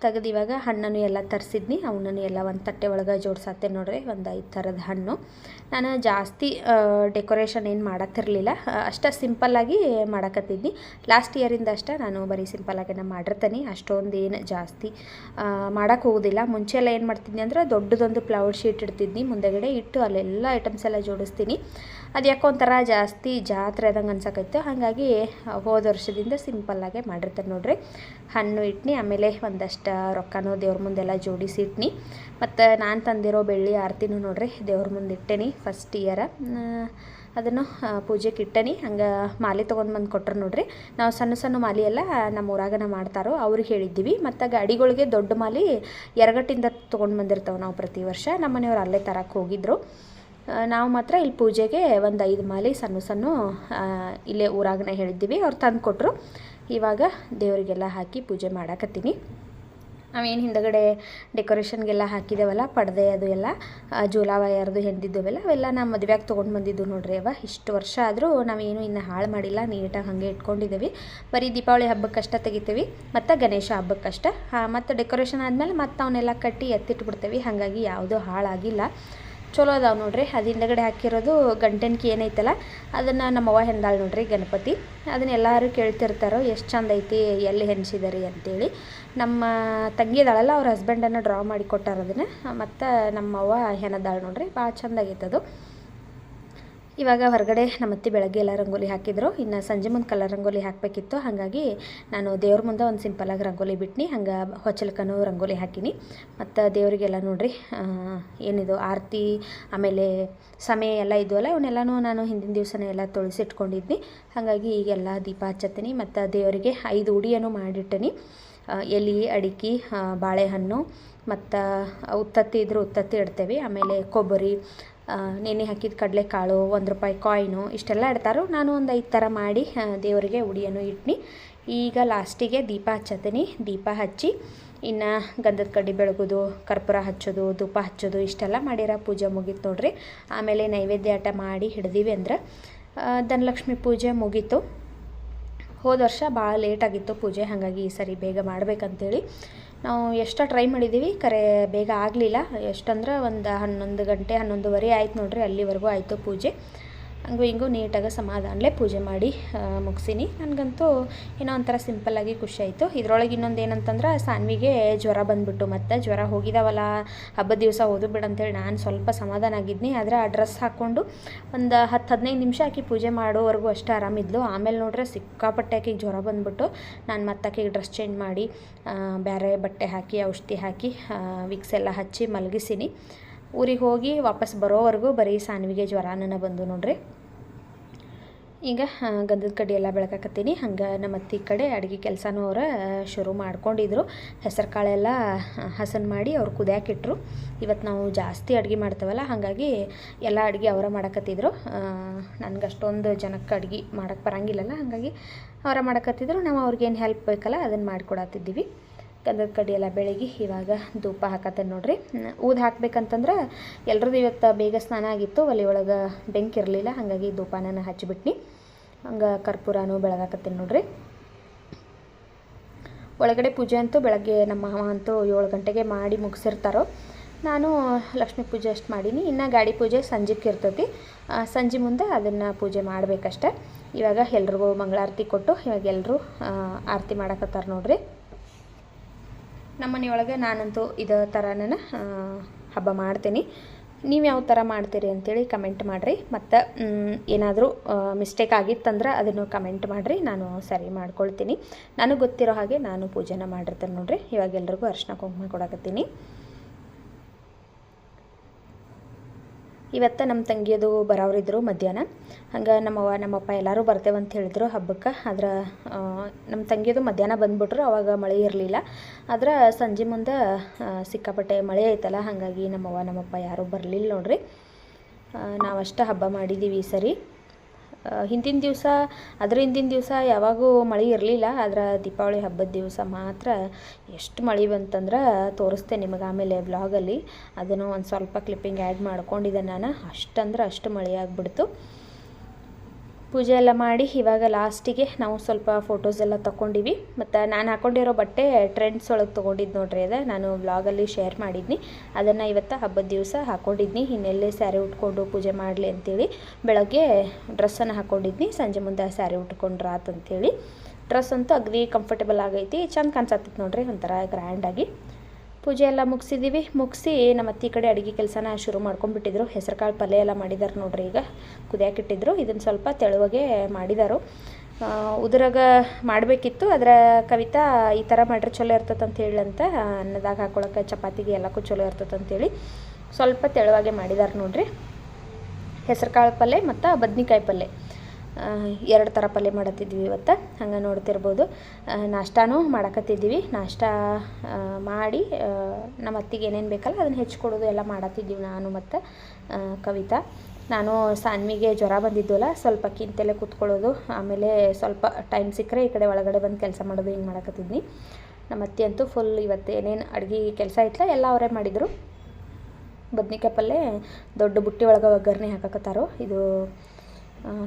ತೆಗೆದು ಇವಾಗ ಹಣ್ಣನ್ನು ಎಲ್ಲ ತರಿಸಿದ್ನಿ. ಅವನನ್ನು ಎಲ್ಲ ಒಂದು ತಟ್ಟೆ ಒಳಗೆ ಜೋಡ್ಸತ್ತೆ ನೋಡ್ರಿ, ಒಂದು ಐದು ಥರದ ಹಣ್ಣು. ನಾನು ಜಾಸ್ತಿ ಡೆಕೋರೇಷನ್ ಏನು ಮಾಡತ್ತಿರಲಿಲ್ಲ ಅಷ್ಟೇ ಸಿಂಪಲ್ಲಾಗಿ ಮಾಡಕತ್ತಿದ್ನಿ. ಲಾಸ್ಟ್ ಇಯರಿಂದ ಅಷ್ಟೇ ನಾನು ಬರೀ ಸಿಂಪಲ್ಲಾಗಿ ನಾನು ಮಾಡಿರ್ತೀನಿ. ಅಷ್ಟೊಂದು ಏನು ಜಾಸ್ತಿ ಮಾಡೋಕ್ಕೆ ಹೋಗೋದಿಲ್ಲ. ಮುಂಚೆ ಎಲ್ಲ ಏನು ಮಾಡ್ತಿದ್ನಿ ಅಂದ್ರೆ ದೊಡ್ಡದೊಂದು ಫ್ಲವರ್ ಶೀಟ್ ಇಡ್ತಿದ್ನಿ. ಮುಂದೆಗಡೆ ಇಟ್ಟು ಅಲ್ಲೆಲ್ಲ ಐಟಮ್ಸ್ ಎಲ್ಲ ಜೋಡಿಸ್ತೀನಿ. ಅದು ಯಾಕೋ ಒಂಥರ ಜಾಸ್ತಿ ಜಾತ್ರೆ ಆದಂಗೆ ಅನ್ಸಕೈತೆ. ಹಾಗಾಗಿ ಹೋದ ವರ್ಷದಿಂದ ಸಿಂಪಲ್ಲಾಗೆ ಮಾಡಿರ್ತಾರೆ ನೋಡ್ರಿ. ಹಣ್ಣು ಇಟ್ನಿ ಆಮೇಲೆ ಒಂದಷ್ಟು ರೊಕ್ಕನೂ ದೇವ್ರ ಮುಂದೆಲ್ಲ ಜೋಡಿಸಿ ಇಟ್ನಿ ಮತ್ತು ನಾನು ತಂದಿರೋ ಬೆಳ್ಳಿ ಆರತಿನೂ ನೋಡ್ರಿ ದೇವ್ರ ಮುಂದೆ ಇಟ್ಟೇನಿ ಫಸ್ಟ್ ಇಯರ ಅದನ್ನು ಪೂಜೆಗೆ ಇಟ್ಟೇನಿ. ಹಂಗೆ ಮಾಲೆ ತೊಗೊಂಡು ಬಂದು ಕೊಟ್ರು ನೋಡ್ರಿ. ನಾವು ಸಣ್ಣ ಸಣ್ಣ ಮಾಲೆ ಎಲ್ಲ ನಮ್ಮ ಊರಾಗನ ಮಾಡ್ತಾರೋ ಅವ್ರಿಗೆ ಹೇಳಿದ್ದೀವಿ. ಮತ್ತು ಗಾಡಿಗಳಿಗೆ ದೊಡ್ಡ ಮಾಲೆ ಎರಗಟ್ಟಿಂದ ತೊಗೊಂಡು ಬಂದಿರ್ತಾವೆ ನಾವು ಪ್ರತಿ ವರ್ಷ. ನಮ್ಮ ಮನೆಯವ್ರು ಅಲ್ಲೇ ತರಕ್ಕೆ ಹೋಗಿದ್ರು. ಆ, ನಾವು ಮಾತ್ರ ಇಲ್ಲಿ ಪೂಜೆಗೆ ಒಂದು ಐದು ಮಾಲೆ ಸಣ್ಣ ಸಣ್ಣ ಇಲ್ಲೇ ಊರಾಗನೇ ಹೇಳಿದ್ದೀವಿ. ಅವ್ರು ತಂದು ಕೊಟ್ಟರು ಇವಾಗ ದೇವರಿಗೆಲ್ಲ ಹಾಕಿ ಪೂಜೆ ಮಾಡಾಕತ್ತೀನಿ. ನಾವೇನು ಹಿಂದಗಡೆ ಡೆಕೋರೇಷನ್ಗೆಲ್ಲ ಹಾಕಿದ್ದೇವಲ್ಲ ಪಡದೆ ಅದು ಎಲ್ಲ ಜೋಲ ವಯರ್ದು ಹೆಂದಿದ್ದೇವಲ್ಲ ಅವೆಲ್ಲ ನಾವು ಮದುವೆಯಾಗಿ ತೊಗೊಂಡು ಬಂದಿದ್ದು ನೋಡ್ರಿ ಅವ ಇಷ್ಟು ವರ್ಷ ಆದರೂ ನಾವೇನು ಇನ್ನು ಹಾಳು ಮಾಡಿಲ್ಲ, ನೀಟಾಗಿ ಹಾಗೆ ಇಟ್ಕೊಂಡಿದ್ದೀವಿ ಬರೀ ದೀಪಾವಳಿ ಹಬ್ಬಕ್ಕಷ್ಟ ತೆಗಿತೀವಿ, ಮತ್ತು ಗಣೇಶ ಹಬ್ಬಕ್ಕಷ್ಟ. ಮತ್ತು ಡೆಕೋರೇಷನ್ ಆದಮೇಲೆ ಮತ್ತೆ ಅವನ್ನೆಲ್ಲ ಕಟ್ಟಿ ಎತ್ತಿಟ್ಬಿಡ್ತೀವಿ. ಹಾಗಾಗಿ ಯಾವುದೂ ಹಾಳಾಗಿಲ್ಲ. ಚಲೋ ಅದಾವೆ ನೋಡ್ರಿ. ಅದು ಹಿಂದಗಡೆ ಹಾಕಿರೋದು ಗಂಟೆನ್ಕಿ ಏನೈತಲ್ಲ, ಅದನ್ನು ನಮ್ಮವ್ವ ಹೆಂದಾಳು ನೋಡ್ರಿ ಗಣಪತಿ. ಅದನ್ನ ಎಲ್ಲರೂ ಕೇಳ್ತಿರ್ತಾರೋ, ಎಷ್ಟು ಚಂದ ಐತಿ, ಎಲ್ಲಿ ಹೆನ್ಸಿದಾರಿ ಅಂತೇಳಿ. ನಮ್ಮ ತಂಗಿ ಇದಾಳಲ್ಲ ಅವ್ರ ಹಸ್ಬೆಂಡನ್ನು ಡ್ರಾ ಮಾಡಿ ಕೊಟ್ಟಾರ ಅದನ್ನು. ಮತ್ತು ನಮ್ಮವ್ವ ಹೆಣದಾಳು ನೋಡ್ರಿ, ಭಾಳ ಅದು. ಇವಾಗ ಹೊರಗಡೆ ನಮ್ಮತ್ತೆ ಬೆಳಗ್ಗೆ ಎಲ್ಲ ರಂಗೋಲಿ ಹಾಕಿದ್ರು. ಇನ್ನು ಸಂಜೆ ಮುಂದೆ ಕಲರ್ ರಂಗೋಲಿ ಹಾಕಬೇಕಿತ್ತು. ಹಾಗಾಗಿ ನಾನು ದೇವ್ರ ಮುಂದೆ ಒಂದು ಸಿಂಪಲಾಗಿ ರಂಗೋಲಿ ಬಿಟ್ನಿ. ಹಂಗೆ ಹೊಚ್ಚಲ್ಕನೂ ರಂಗೋಲಿ ಹಾಕಿನಿ. ಮತ್ತು ದೇವರಿಗೆಲ್ಲ ನೋಡ್ರಿ ಏನಿದು ಆರತಿ, ಆಮೇಲೆ ಸಮಯ ಎಲ್ಲ ಇದ್ವಲ್ಲ, ಇವನ್ನೆಲ್ಲನೂ ನಾನು ಹಿಂದಿನ ದಿವಸನೇ ಎಲ್ಲ ತೊಳಸಿಟ್ಕೊಂಡಿದ್ನಿ. ಹಾಗಾಗಿ ಈಗೆಲ್ಲ ದೀಪ ಹಚ್ಚತ್ತೀನಿ. ಮತ್ತು ದೇವರಿಗೆ ಐದು ಉಡಿಯನ್ನು ಮಾಡಿಟ್ಟನಿ. ಎಲಿ, ಅಡಿಕೆ ಬಾಳೆಹಣ್ಣು, ಮತ್ತು ಉತ್ತತ್ತಿ ಇದ್ರೆ ಉತ್ತತ್ತಿ ಇಡ್ತೇವೆ. ಆಮೇಲೆ ಕೊಬ್ಬರಿ ನೆನೆ ಹಾಕಿದ ಕಡಲೆಕಾಳು, ಒಂದು ರೂಪಾಯಿ ಕಾಯಿನು ಇಷ್ಟೆಲ್ಲ ಇಡ್ತಾರೋ. ನಾನು ಒಂದು ಐದು ಥರ ಮಾಡಿ ದೇವರಿಗೆ ಉಡಿಯನ್ನು ಇಟ್ನಿ. ಈಗ ಲಾಸ್ಟಿಗೆ ದೀಪ ಹಚ್ಚತೀನಿ ದೀಪ ಹಚ್ಚಿ, ಇನ್ನು ಗಂಧದ ಕಡ್ಡಿ ಬೆಳಗೋದು, ಕರ್ಪೂರ ಹಚ್ಚೋದು, ಧೂಪ ಹಚ್ಚೋದು ಇಷ್ಟೆಲ್ಲ ಮಾಡಿರೋ ಪೂಜೆ ಮುಗೀತು ನೋಡ್ರಿ. ಆಮೇಲೆ ನೈವೇದ್ಯ ಆಟ ಮಾಡಿ ಹಿಡ್ದೀವಿ ಅಂದ್ರೆ ಧನಲಕ್ಷ್ಮಿ ಪೂಜೆ ಮುಗೀತು. ಹೋದ ವರ್ಷ ಭಾಳ ಲೇಟಾಗಿತ್ತು ಪೂಜೆ, ಹಾಗಾಗಿ ಈ ಸರಿ ಬೇಗ ಮಾಡ್ಬೇಕಂತೇಳಿ. ನಾವು ಎಷ್ಟೋ ಟ್ರೈ ಮಾಡಿದ್ದೀವಿ ಕರೆ ಬೇಗ ಆಗಲಿಲ್ಲ. ಎಷ್ಟಂದ್ರೆ ಒಂದು ಹನ್ನೊಂದು ಗಂಟೆ, ಹನ್ನೊಂದುವರೆ ಆಯ್ತು ನೋಡ್ರಿ, ಅಲ್ಲಿವರೆಗೂ ಆಯಿತು ಪೂಜೆ. ಹಂಗೂ ಹಿಂಗೂ ನೀಟಾಗಿ ಸಮಾಧಾನಲೇ ಪೂಜೆ ಮಾಡಿ ಮುಗಿಸೀನಿ. ನನಗಂತೂ ಏನೋ ಒಂಥರ ಸಿಂಪಲ್ಲಾಗಿ ಖುಷಿ ಆಯಿತು. ಇದ್ರೊಳಗೆ ಇನ್ನೊಂದು ಏನಂತಂದ್ರೆ ಸಾನ್ವಿಗೆ ಜ್ವರ ಬಂದುಬಿಟ್ಟು ಮತ್ತು ಜ್ವರ ಹೋಗಿದಾವಲ್ಲ, ಹಬ್ಬದ ದಿವಸ ಓದು ಬಿಡು ಅಂತೇಳಿ ನಾನು ಸ್ವಲ್ಪ ಸಮಾಧಾನ ಆಗಿದ್ನಿ. ಆದರೆ ಆ ಡ್ರೆಸ್ ಹಾಕ್ಕೊಂಡು ಒಂದು ಹತ್ತು ಹದಿನೈದು ನಿಮಿಷ ಆಕಿ ಪೂಜೆ ಮಾಡೋವರೆಗೂ ಅಷ್ಟೇ ಆರಾಮಿದ್ಲು ಆಮೇಲೆ ನೋಡ್ರೆ ಸಿಕ್ಕಾಪಟ್ಟೆ ಆಕೆಗೆ ಜ್ವರ ಬಂದುಬಿಟ್ಟು ನಾನು ಮತ್ತೆ ಆಕಿಗೆ ಡ್ರೆಸ್ ಚೇಂಜ್ ಮಾಡಿ ಬೇರೆ ಬಟ್ಟೆ ಹಾಕಿ, ಔಷಧಿ ಹಾಕಿ ವಿಕ್ಸ್ ಎಲ್ಲ ಹಚ್ಚಿ ಮಲಗಿಸೀನಿ. ಊರಿಗೆ ಹೋಗಿ ವಾಪಸ್ ಬರೋವರೆಗೂ ಬರೀ ಸಾನ್ವಿಗೆ ಜ್ವರನ ಬಂದು ನೋಡ್ರಿ. ಈಗ ಗಂಧದ ಕಡ್ಡಿ ಎಲ್ಲ ಬೆಳಕಾಕತ್ತೀನಿ. ಹಂಗೆ ನಮ್ಮ ಅತ್ತಿ ಕಡೆ ಅಡುಗೆ ಕೆಲಸನೂ ಅವ್ರು ಶುರು ಮಾಡ್ಕೊಂಡಿದ್ರು. ಹೆಸರು ಕಾಳೆಲ್ಲ ಹಸನ್ ಮಾಡಿ ಅವ್ರು ಕುದಿಯಾಕಿಟ್ರು. ಇವತ್ತು ನಾವು ಜಾಸ್ತಿ ಅಡುಗೆ ಮಾಡ್ತೇವಲ್ಲ, ಹಾಗಾಗಿ ಎಲ್ಲ ಅಡುಗೆ ಅವರ ಮಾಡಕತ್ತಿದ್ರು. ನನಗೆ ಅಷ್ಟೊಂದು ಜನಕ್ಕೆ ಅಡುಗೆ ಮಾಡೋಕ್ಕೆ ಬರಂಗಿಲ್ಲಲ್ಲ, ಹಾಗಾಗಿ ಅವರ ಮಾಡಕತ್ತಿದ್ರು. ನಾವು ಅವ್ರಿಗೇನು ಹೆಲ್ಪ್ ಬೇಕಲ್ಲ ಅದನ್ನು ಮಾಡಿಕೊಡತ್ತಿದ್ದೀವಿ ಗಂಧದ ಕಡ್ಡಿ ಎಲ್ಲ ಬೆಳಗ್ಗೆ ಇವಾಗ ಧೂಪ ಹಾಕತ್ತೇನೆ ನೋಡ್ರಿ. ಊದು ಹಾಕ್ಬೇಕಂತಂದ್ರೆ ಎಲ್ರದ್ದು ಇವತ್ತು ಬೇಗ ಸ್ನಾನ ಆಗಿತ್ತು, ಒಲೆ ಒಳಗೆ ಬೆಂಕಿ ಇರಲಿಲ್ಲ, ಹಾಗಾಗಿ ಧೂಪನ ಹಚ್ಚಿಬಿಟ್ನಿ ಹಂಗೆ ಕರ್ಪೂರನೂ ಬೆಳಗಾಕತ್ತೇನೆ ನೋಡ್ರಿ. ಒಳಗಡೆ ಪೂಜೆ ಅಂತೂ ಬೆಳಗ್ಗೆ ನಮ್ಮ ಮಾವ ಅಂತೂ ಏಳು ಗಂಟೆಗೆ ಮಾಡಿ ಮುಗಿಸಿರ್ತಾರೋ. ನಾನು ಲಕ್ಷ್ಮೀ ಪೂಜೆ ಅಷ್ಟು ಮಾಡೀನಿ. ಇನ್ನು ಗಾಡಿ ಪೂಜೆ ಸಂಜೆಗೆ ಇರ್ತೈತಿ. ಸಂಜೆ ಮುಂದೆ ಅದನ್ನು ಪೂಜೆ ಮಾಡಬೇಕಷ್ಟೆ. ಇವಾಗ ಎಲ್ರಿಗೂ ಮಂಗಳಾರತಿ ಕೊಟ್ಟು ಇವಾಗ ಎಲ್ಲರೂ ಆರತಿ ಮಾಡಕತ್ತಾರೆ ನೋಡ್ರಿ. ನಮ್ಮ ಮನೆಯೊಳಗೆ ನಾನಂತೂ ಇದೇ ಥರನ ಹಬ್ಬ ಮಾಡ್ತೀನಿ. ನೀವು ಯಾವ ಥರ ಮಾಡ್ತೀರಿ ಅಂತೇಳಿ ಕಮೆಂಟ್ ಮಾಡಿರಿ. ಮತ್ತು ಏನಾದರೂ ಮಿಸ್ಟೇಕ್ ಆಗಿತ್ತಂದ್ರೆ ಅದನ್ನು ಕಮೆಂಟ್ ಮಾಡಿರಿ. ನಾನು ಸರಿ ಮಾಡ್ಕೊಳ್ತೀನಿ. ನನಗೆ ಗೊತ್ತಿರೋ ಹಾಗೆ ನಾನು ಪೂಜೆನ ಮಾಡಿರ್ತೇನೆ ನೋಡಿರಿ. ಇವಾಗ ಎಲ್ರಿಗೂ ಅರ್ಶಿನ ಕುಂಕುಮ ಕೊಡಕತ್ತೀನಿ. ಇವತ್ತು ನಮ್ಮ ತಂಗಿಯದು ಬರೋರಿದ್ರು ಮಧ್ಯಾಹ್ನ. ಹಂಗೆ ನಮ್ಮವ್ವ ನಮ್ಮಪ್ಪ ಎಲ್ಲರೂ ಬರ್ತೇವೆ ಅಂತ ಹೇಳಿದ್ರು ಹಬ್ಬಕ್ಕೆ. ಆದ್ರೆ ನಮ್ಮ ತಂಗಿಯದು ಮಧ್ಯಾಹ್ನ ಬಂದ್ಬಿಟ್ರು, ಅವಾಗ ಮಳೆ ಇರಲಿಲ್ಲ. ಆದ್ರೆ ಸಂಜೆ ಮುಂದೆ ಸಿಕ್ಕಾಪಟ್ಟೆ ಮಳೆ ಐತಲ್ಲ, ಹಾಗಾಗಿ ನಮ್ಮವ್ವ ನಮ್ಮಪ್ಪ ಯಾರೂ ಬರಲಿಲ್ಲ ನೋಡ್ರಿ. ನಾವಷ್ಟೇ ಹಬ್ಬ ಮಾಡಿದ್ದೀವಿ ಈ ಸರಿ. ಹಿಂದಿನ ದಿವಸ, ಅದ್ರ ಹಿಂದಿನ ದಿವಸ ಯಾವಾಗೂ ಮಳೆ ಇರಲಿಲ್ಲ, ಆದ್ರೆ ದೀಪಾವಳಿ ಹಬ್ಬದ ದಿವಸ ಮಾತ್ರ ಎಷ್ಟು ಮಳೆ ಬಂತಂದ್ರೆ ತೋರಿಸ್ತೆ ನಿಮಗೆ ಆಮೇಲೆ ಬ್ಲಾಗಲ್ಲಿ ಅದನ್ನು ಒಂದು ಸ್ವಲ್ಪ ಕ್ಲಿಪ್ಪಿಂಗ್ ಆ್ಯಡ್ ಮಾಡ್ಕೊಂಡಿದ್ದೆ ನಾನು. ಅಷ್ಟಂದ್ರೆ ಅಷ್ಟು ಮಳೆ ಆಗಿಬಿಡ್ತು. ಪೂಜೆ ಎಲ್ಲ ಮಾಡಿ ಇವಾಗ ಲಾಸ್ಟಿಗೆ ನಾವು ಸ್ವಲ್ಪ ಫೋಟೋಸ್ ಎಲ್ಲ ತೊಗೊಂಡಿವಿ ಮತ್ತು ನಾನು ಹಾಕೊಂಡಿರೋ ಬಟ್ಟೆ ಟ್ರೆಂಡ್ಸ್ ಒಳಗೆ ತೊಗೊಂಡಿದ್ದು ನೋಡ್ರಿ ಅದ. ನಾನು ವ್ಲಾಗಲ್ಲಿ ಶೇರ್ ಮಾಡಿದ್ನಿ. ಅದನ್ನು ಇವತ್ತು ಹಬ್ಬದ ದಿವಸ ಹಾಕ್ಕೊಂಡಿದ್ನಿ ಇನ್ನೆಲ್ಲೇ ಸ್ಯಾರಿ ಉಟ್ಕೊಂಡು ಪೂಜೆ ಮಾಡಲಿ ಅಂತೇಳಿ ಬೆಳಗ್ಗೆ ಡ್ರೆಸ್ಸನ್ನು ಹಾಕ್ಕೊಂಡಿದ್ನಿ ಸಂಜೆ ಮುಂದೆ ಸ್ಯಾರಿ ಉಟ್ಕೊಂಡ್ರೆ ಆತಂತೇಳಿ ಡ್ರೆಸ್ ಅಂತೂ ಅಗ್ದಿ ಕಂಫರ್ಟೇಬಲ್ ಆಗೈತಿ. ಚಂದ ಕಾಣಿಸತ್ತೈತಿ ನೋಡ್ರಿ ಒಂಥರ ಗ್ರ್ಯಾಂಡಾಗಿ ಪೂಜೆ ಎಲ್ಲ ಮುಗಿಸಿದ್ದೀವಿ ಮುಗಿಸಿ ನಮ್ಮ ಅತ್ತಿ ಕಡೆ ಅಡುಗೆ ಕೆಲಸನ ಶುರು ಮಾಡ್ಕೊಂಡ್ಬಿಟ್ಟಿದ್ರು. ಹೆಸರುಕಾಳು ಪಲ್ಯ ಎಲ್ಲ ಮಾಡಿದಾರೆ ನೋಡ್ರಿ ಈಗ. ಕುದಿಯಾಕಿಟ್ಟಿದ್ರು ಇದನ್ನು ಸ್ವಲ್ಪ ತೆಳುವಾಗೆ ಮಾಡಿದಾರು. ಉದುರಾಗ ಮಾಡಬೇಕಿತ್ತು. ಅದರ ಕವಿತಾ ಈ ಥರ ಮಾಡ್ರೆ ಚಲೋ ಇರ್ತದೆ ಅಂತ ಅನ್ನದಾಗ ಹಾಕೊಳಕ್ಕೆ ಚಪಾತಿಗೆ ಎಲ್ಲಕ್ಕೂ ಚಲೋ ಇರ್ತದೆ ಅಂತೇಳಿ ಸ್ವಲ್ಪ ತೆಳುವಾಗೆ ಮಾಡಿದಾರೆ ನೋಡ್ರಿ. ಹೆಸರುಕಾಳು ಪಲ್ಯ ಮತ್ತು ಬದ್ನಿಕಾಯಿ ಪಲ್ಯ. ಎರಡು ಥರ ಪಲ್ಯ ಮಾಡತ್ತಿದ್ವಿ ಇವತ್ತು. ಹಂಗೆ ನೋಡ್ತಿರ್ಬೋದು. ನಾಷ್ಟಾನು ಮಾಡಕತ್ತಿದ್ದೀವಿ ನಾಷ್ಟ ಮಾಡಿ ನಮ್ಮ ಅತ್ತಿಗೆ ಏನೇನು ಬೇಕಲ್ಲ ಅದನ್ನು ಹೆಚ್ಚಿಕೊಡೋದು ಎಲ್ಲ ಮಾಡತ್ತಿದ್ದೀವಿ ನಾನು ಮತ್ತು ಕವಿತಾ. ನಾನು ಸಾನ್ವಿಗೆ ಜ್ವರ ಬಂದಿದ್ದಲ್ಲ, ಸ್ವಲ್ಪ ಕಿಂತೆಲೆ ಕೂತ್ಕೊಳ್ಳೋದು, ಆಮೇಲೆ ಸ್ವಲ್ಪ ಟೈಮ್ ಸಿಕ್ಕರೆ ಈ ಕಡೆ ಒಳಗಡೆ ಬಂದು ಕೆಲಸ ಮಾಡೋದು ಹಿಂಗೆ ಮಾಡಕತ್ತಿದ್ನಿ. ನಮ್ಮ ಅತ್ತೆ ಅಂತೂ ಫುಲ್ ಇವತ್ತು ಏನೇನು ಅಡುಗೆ ಕೆಲಸ ಐತ್ಲ ಎಲ್ಲ ಅವರೇ ಮಾಡಿದರು. ಬದ್ನಿಕಾಯಿ ಪಲ್ಯ ದೊಡ್ಡ ಬುಟ್ಟಿ ಒಳಗೆ ಒಗ್ಗರಣೆ ಹಾಕಕತ್ತಾರೋ, ಇದು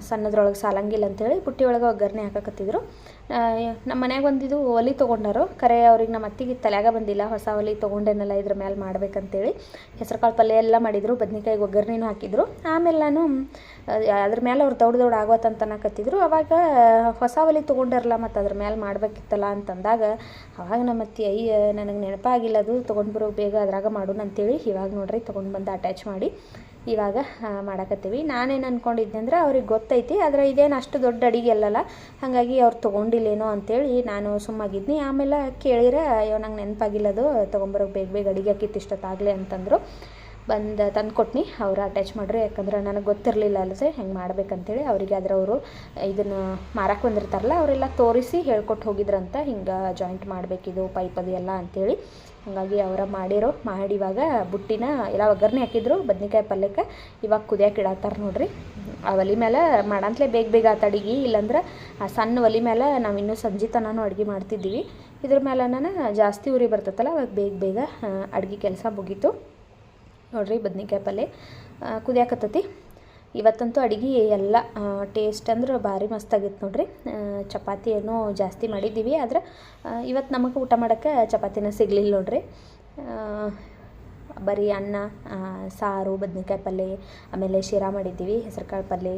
ಸಣ್ಣದ್ರೊಳಗೆ ಸಾಲಂಗಿಲ್ಲ ಅಂತೇಳಿ ಬುಟ್ಟಿ ಒಳಗೆ ಒಗ್ಗರಣೆ ಹಾಕಕತ್ತಿದ್ರು. ನಮ್ಮ ಮನ್ಯಾಗ ಒಂದಿದು ಒಲಿ ತೊಗೊಂಡಾರು. ಕರೆ ಅವ್ರಿಗೆ ನಮ್ಮ ಅತ್ತಿಗೆ ತಲೆಯಾಗ ಬಂದಿಲ್ಲ ಹೊಸ ಒಲಿ ತೊಗೊಂಡೇನಲ್ಲ ಇದ್ರ ಮೇಲೆ ಮಾಡ್ಬೇಕಂತೇಳಿ. ಹೆಸರು ಕಾಳು ಪಲ್ಯ ಎಲ್ಲ ಮಾಡಿದರು ಬದ್ನಿಕಾಯಿಗೆ ಒಗ್ಗರಣೆನೂ ಹಾಕಿದ್ರು. ಆಮೇಲೆ ನಾನು ಆ, ಅದ್ರ ಮೇಲೆ ಅವ್ರು ದೌಡ್ ದೌಡ್ ಆಗೋತಂತ ಅನ್ನಕತ್ತಿದ್ರು. ಅವಾಗ ಹೊಸ ಒಲಿ ತೊಗೊಂಡಾರಲ್ಲ ಮತ್ತು ಅದ್ರ ಮೇಲೆ ಮಾಡಬೇಕಿತ್ತಲ್ಲ ಅಂತಂದಾಗ ಅವಾಗ ನಮ್ಮ ಅತ್ತಿ ಅಯ್ಯ ನನಗೆ ನೆನಪಾಗಿಲ್ಲ ಅದು ತೊಗೊಂಡು ಬರೋ ಬೇಗ ಅದ್ರಾಗ ಮಾಡೋಣ ಅಂತೇಳಿ ಇವಾಗ ನೋಡ್ರಿ ತೊಗೊಂಡು ಬಂದು ಅಟ್ಯಾಚ್ ಮಾಡಿ. ಇವಾಗ ಮಾಡಕತ್ತೀವಿ. ನಾನೇನು ಅಂದ್ಕೊಂಡಿದ್ದೆ ಅಂದ್ರೆ ಅವ್ರಿಗೆ ಗೊತ್ತೈತಿ, ಆದರೆ ಇದೇನು ಅಷ್ಟು ದೊಡ್ಡ ಅಡಿಗೆ ಅಲ್ಲಲ್ಲ. ಹಾಗಾಗಿ ಅವ್ರು ತೊಗೊಂಡಿಲ್ಲೇನೋ ಅಂತೇಳಿ ನಾನು ಸುಮ್ಮಾಗಿದ್ನಿ. ಆಮೇಲೆ ಕೇಳಿದ್ರೆ, ಅಯ್ಯೋ, ನಂಗೆ ನೆನಪಾಗಿಲ್ಲ ಅದು ತೊಗೊಂಬರೋಕೆ ಬೇಗ ಬೇಗ ಅಡಿಗೆ ಹಾಕಿತ್ತು ಇಷ್ಟೊತ್ತಾಗಲಿ ಅಂತಂದರು. ಬಂದು ತಂದು ಕೊಟ್ನಿ ಅವ್ರು ಅಟ್ಯಾಚ್ ಮಾಡ್ರಿ. ಯಾಕಂದ್ರೆ ನನಗೆ ಗೊತ್ತಿರಲಿಲ್ಲ ಅಲ್ಲದೆ ಹೆಂಗೆ ಮಾಡ್ಬೇಕಂತೇಳಿ. ಅವರಿಗೆ ಆದ್ರೆ ಅವರು ಇದನ್ನು ಮಾರಕ್ಕೆ ಬಂದಿರ್ತಾರಲ್ಲ, ಅವರೆಲ್ಲ ತೋರಿಸಿ ಹೇಳ್ಕೊಟ್ಟು ಹೋಗಿದ್ರಂತ ಹಿಂಗೆ ಜಾಯಿಂಟ್ ಮಾಡಬೇಕಿದು ಪೈಪ್ ಅದು ಎಲ್ಲ ಅಂತೇಳಿ. ಹಾಗಾಗಿ ಅವರ ಮಾಡಿರೋ ಮಾಡಿ ಇವಾಗ ಬುಟ್ಟಿನ ಎಲ್ಲ ಒಗ್ಗರಣೆ ಹಾಕಿದ್ರು, ಬದ್ನಿಕಾಯಿ ಪಲ್ಯಕ್ಕೆ. ಇವಾಗ ಕುದಿಯಕ್ಕೆ ಇಡತ್ತಾರ ನೋಡ್ರಿ. ಆ ಒಲೆ ಮೇಲೆ ಮಾಡಂತಲೇ ಬೇಗ ಬೇಗ ಆತ ಅಡಿಗೆ. ಇಲ್ಲಾಂದ್ರೆ ಆ ಸಣ್ಣ ಒಲೆ ಮೇಲೆ ನಾವು ಇನ್ನೂ ಸಂಜೆ ತನೂ ಅಡುಗೆ ಮಾಡ್ತಿದ್ದೀವಿ. ಇದ್ರ ಮೇಲೆ ನಾನು ಜಾಸ್ತಿ ಉರಿ ಬರ್ತೈತಲ್ಲ, ಅವಾಗ ಬೇಗ ಬೇಗ ಅಡುಗೆ ಕೆಲಸ ಮುಗೀತು. ನೋಡ್ರಿ ಬದ್ನಿಕಾಯಿ ಪಲ್ಯ ಕುದಿಯಾಕತ್ತೈತಿ. ಇವತ್ತಂತೂ ಅಡುಗೆ ಎಲ್ಲ ಟೇಸ್ಟ್ ಅಂದ್ರೆ ಭಾರಿ ಮಸ್ತಾಗಿತ್ತು ನೋಡ್ರಿ. ಚಪಾತಿ ಏನೋ ಜಾಸ್ತಿ ಮಾಡಿದ್ದೀವಿ, ಆದ್ರೆ ಇವತ್ತು ನಮಗೆ ಊಟ ಮಾಡೋಕ್ಕೆ ಚಪಾತಿನ ಸಿಗಲಿಲ್ಲ ನೋಡ್ರಿ. ಬರೀ ಅನ್ನ ಸಾರು, ಬದನೆಕಾಯಿ ಪಲ್ಯ ಆಮೇಲೆ ಶಿರಾ ಮಾಡಿದ್ದೀವಿ, ಹೆಸರುಕಾಳು ಪಲ್ಯ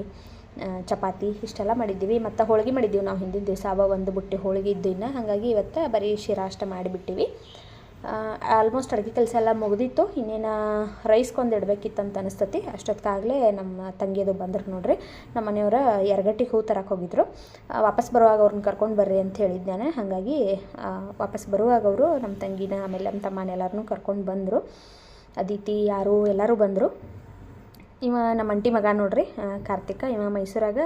ಚಪಾತಿ, ಇಷ್ಟೆಲ್ಲ ಮಾಡಿದ್ದೀವಿ. ಮತ್ತು ಹೋಳಿಗೆ ಮಾಡಿದ್ದೀವಿ ನಾವು ಹಿಂದಿನ ದಿವಸ. ಅವ ಒಂದು ಬುಟ್ಟಿ ಹೋಳಿಗೆ ಇದ್ದು ಇನ್ನು. ಹಾಗಾಗಿ ಇವತ್ತು ಬರೀ ಶಿರಾ ಅಷ್ಟೇ ಮಾಡಿಬಿಟ್ಟಿವಿ. ಆಲ್ಮೋಸ್ಟ್ ಅಡುಗೆ ಕೆಲಸ ಎಲ್ಲ ಮುಗಿದಿತ್ತು. ಇನ್ನೇನು ರೈಸ್ಗೊಂದು ಅಂತ ಅನಿಸ್ತತಿ. ಅಷ್ಟೊತ್ತಾಗಲೇ ನಮ್ಮ ತಂಗಿಯದು ಬಂದ್ರು ನೋಡ್ರಿ. ನಮ್ಮ ಮನೆಯವರು ಎರಗಟ್ಟಿಗೆ ಹೂ ತರಕ್ಕೆ ಹೋಗಿದ್ರು. ವಾಪಸ್ ಬರುವಾಗ ಅವ್ರನ್ನ ಕರ್ಕೊಂಡು ಬರ್ರಿ ಅಂತ ಹೇಳಿದ್ದೇನೆ ಹಾಗಾಗಿ ವಾಪಸ್ ಬರುವಾಗ ಅವರು ನಮ್ಮ ತಂಗಿನ, ಆಮೇಲೆ ನಮ್ಮ ತಮ್ಮನ ಎಲ್ಲರನ್ನೂ ಕರ್ಕೊಂಡು ಬಂದರು. ಅದಿತಿ, ಯಾರು ಎಲ್ಲರೂ ಬಂದರು. ಇವ ನಮ್ಮ ಅಂಟಿ ಮಗ ನೋಡ್ರಿ ಕಾರ್ತಿಕ. ಇವ ಮೈಸೂರಾಗ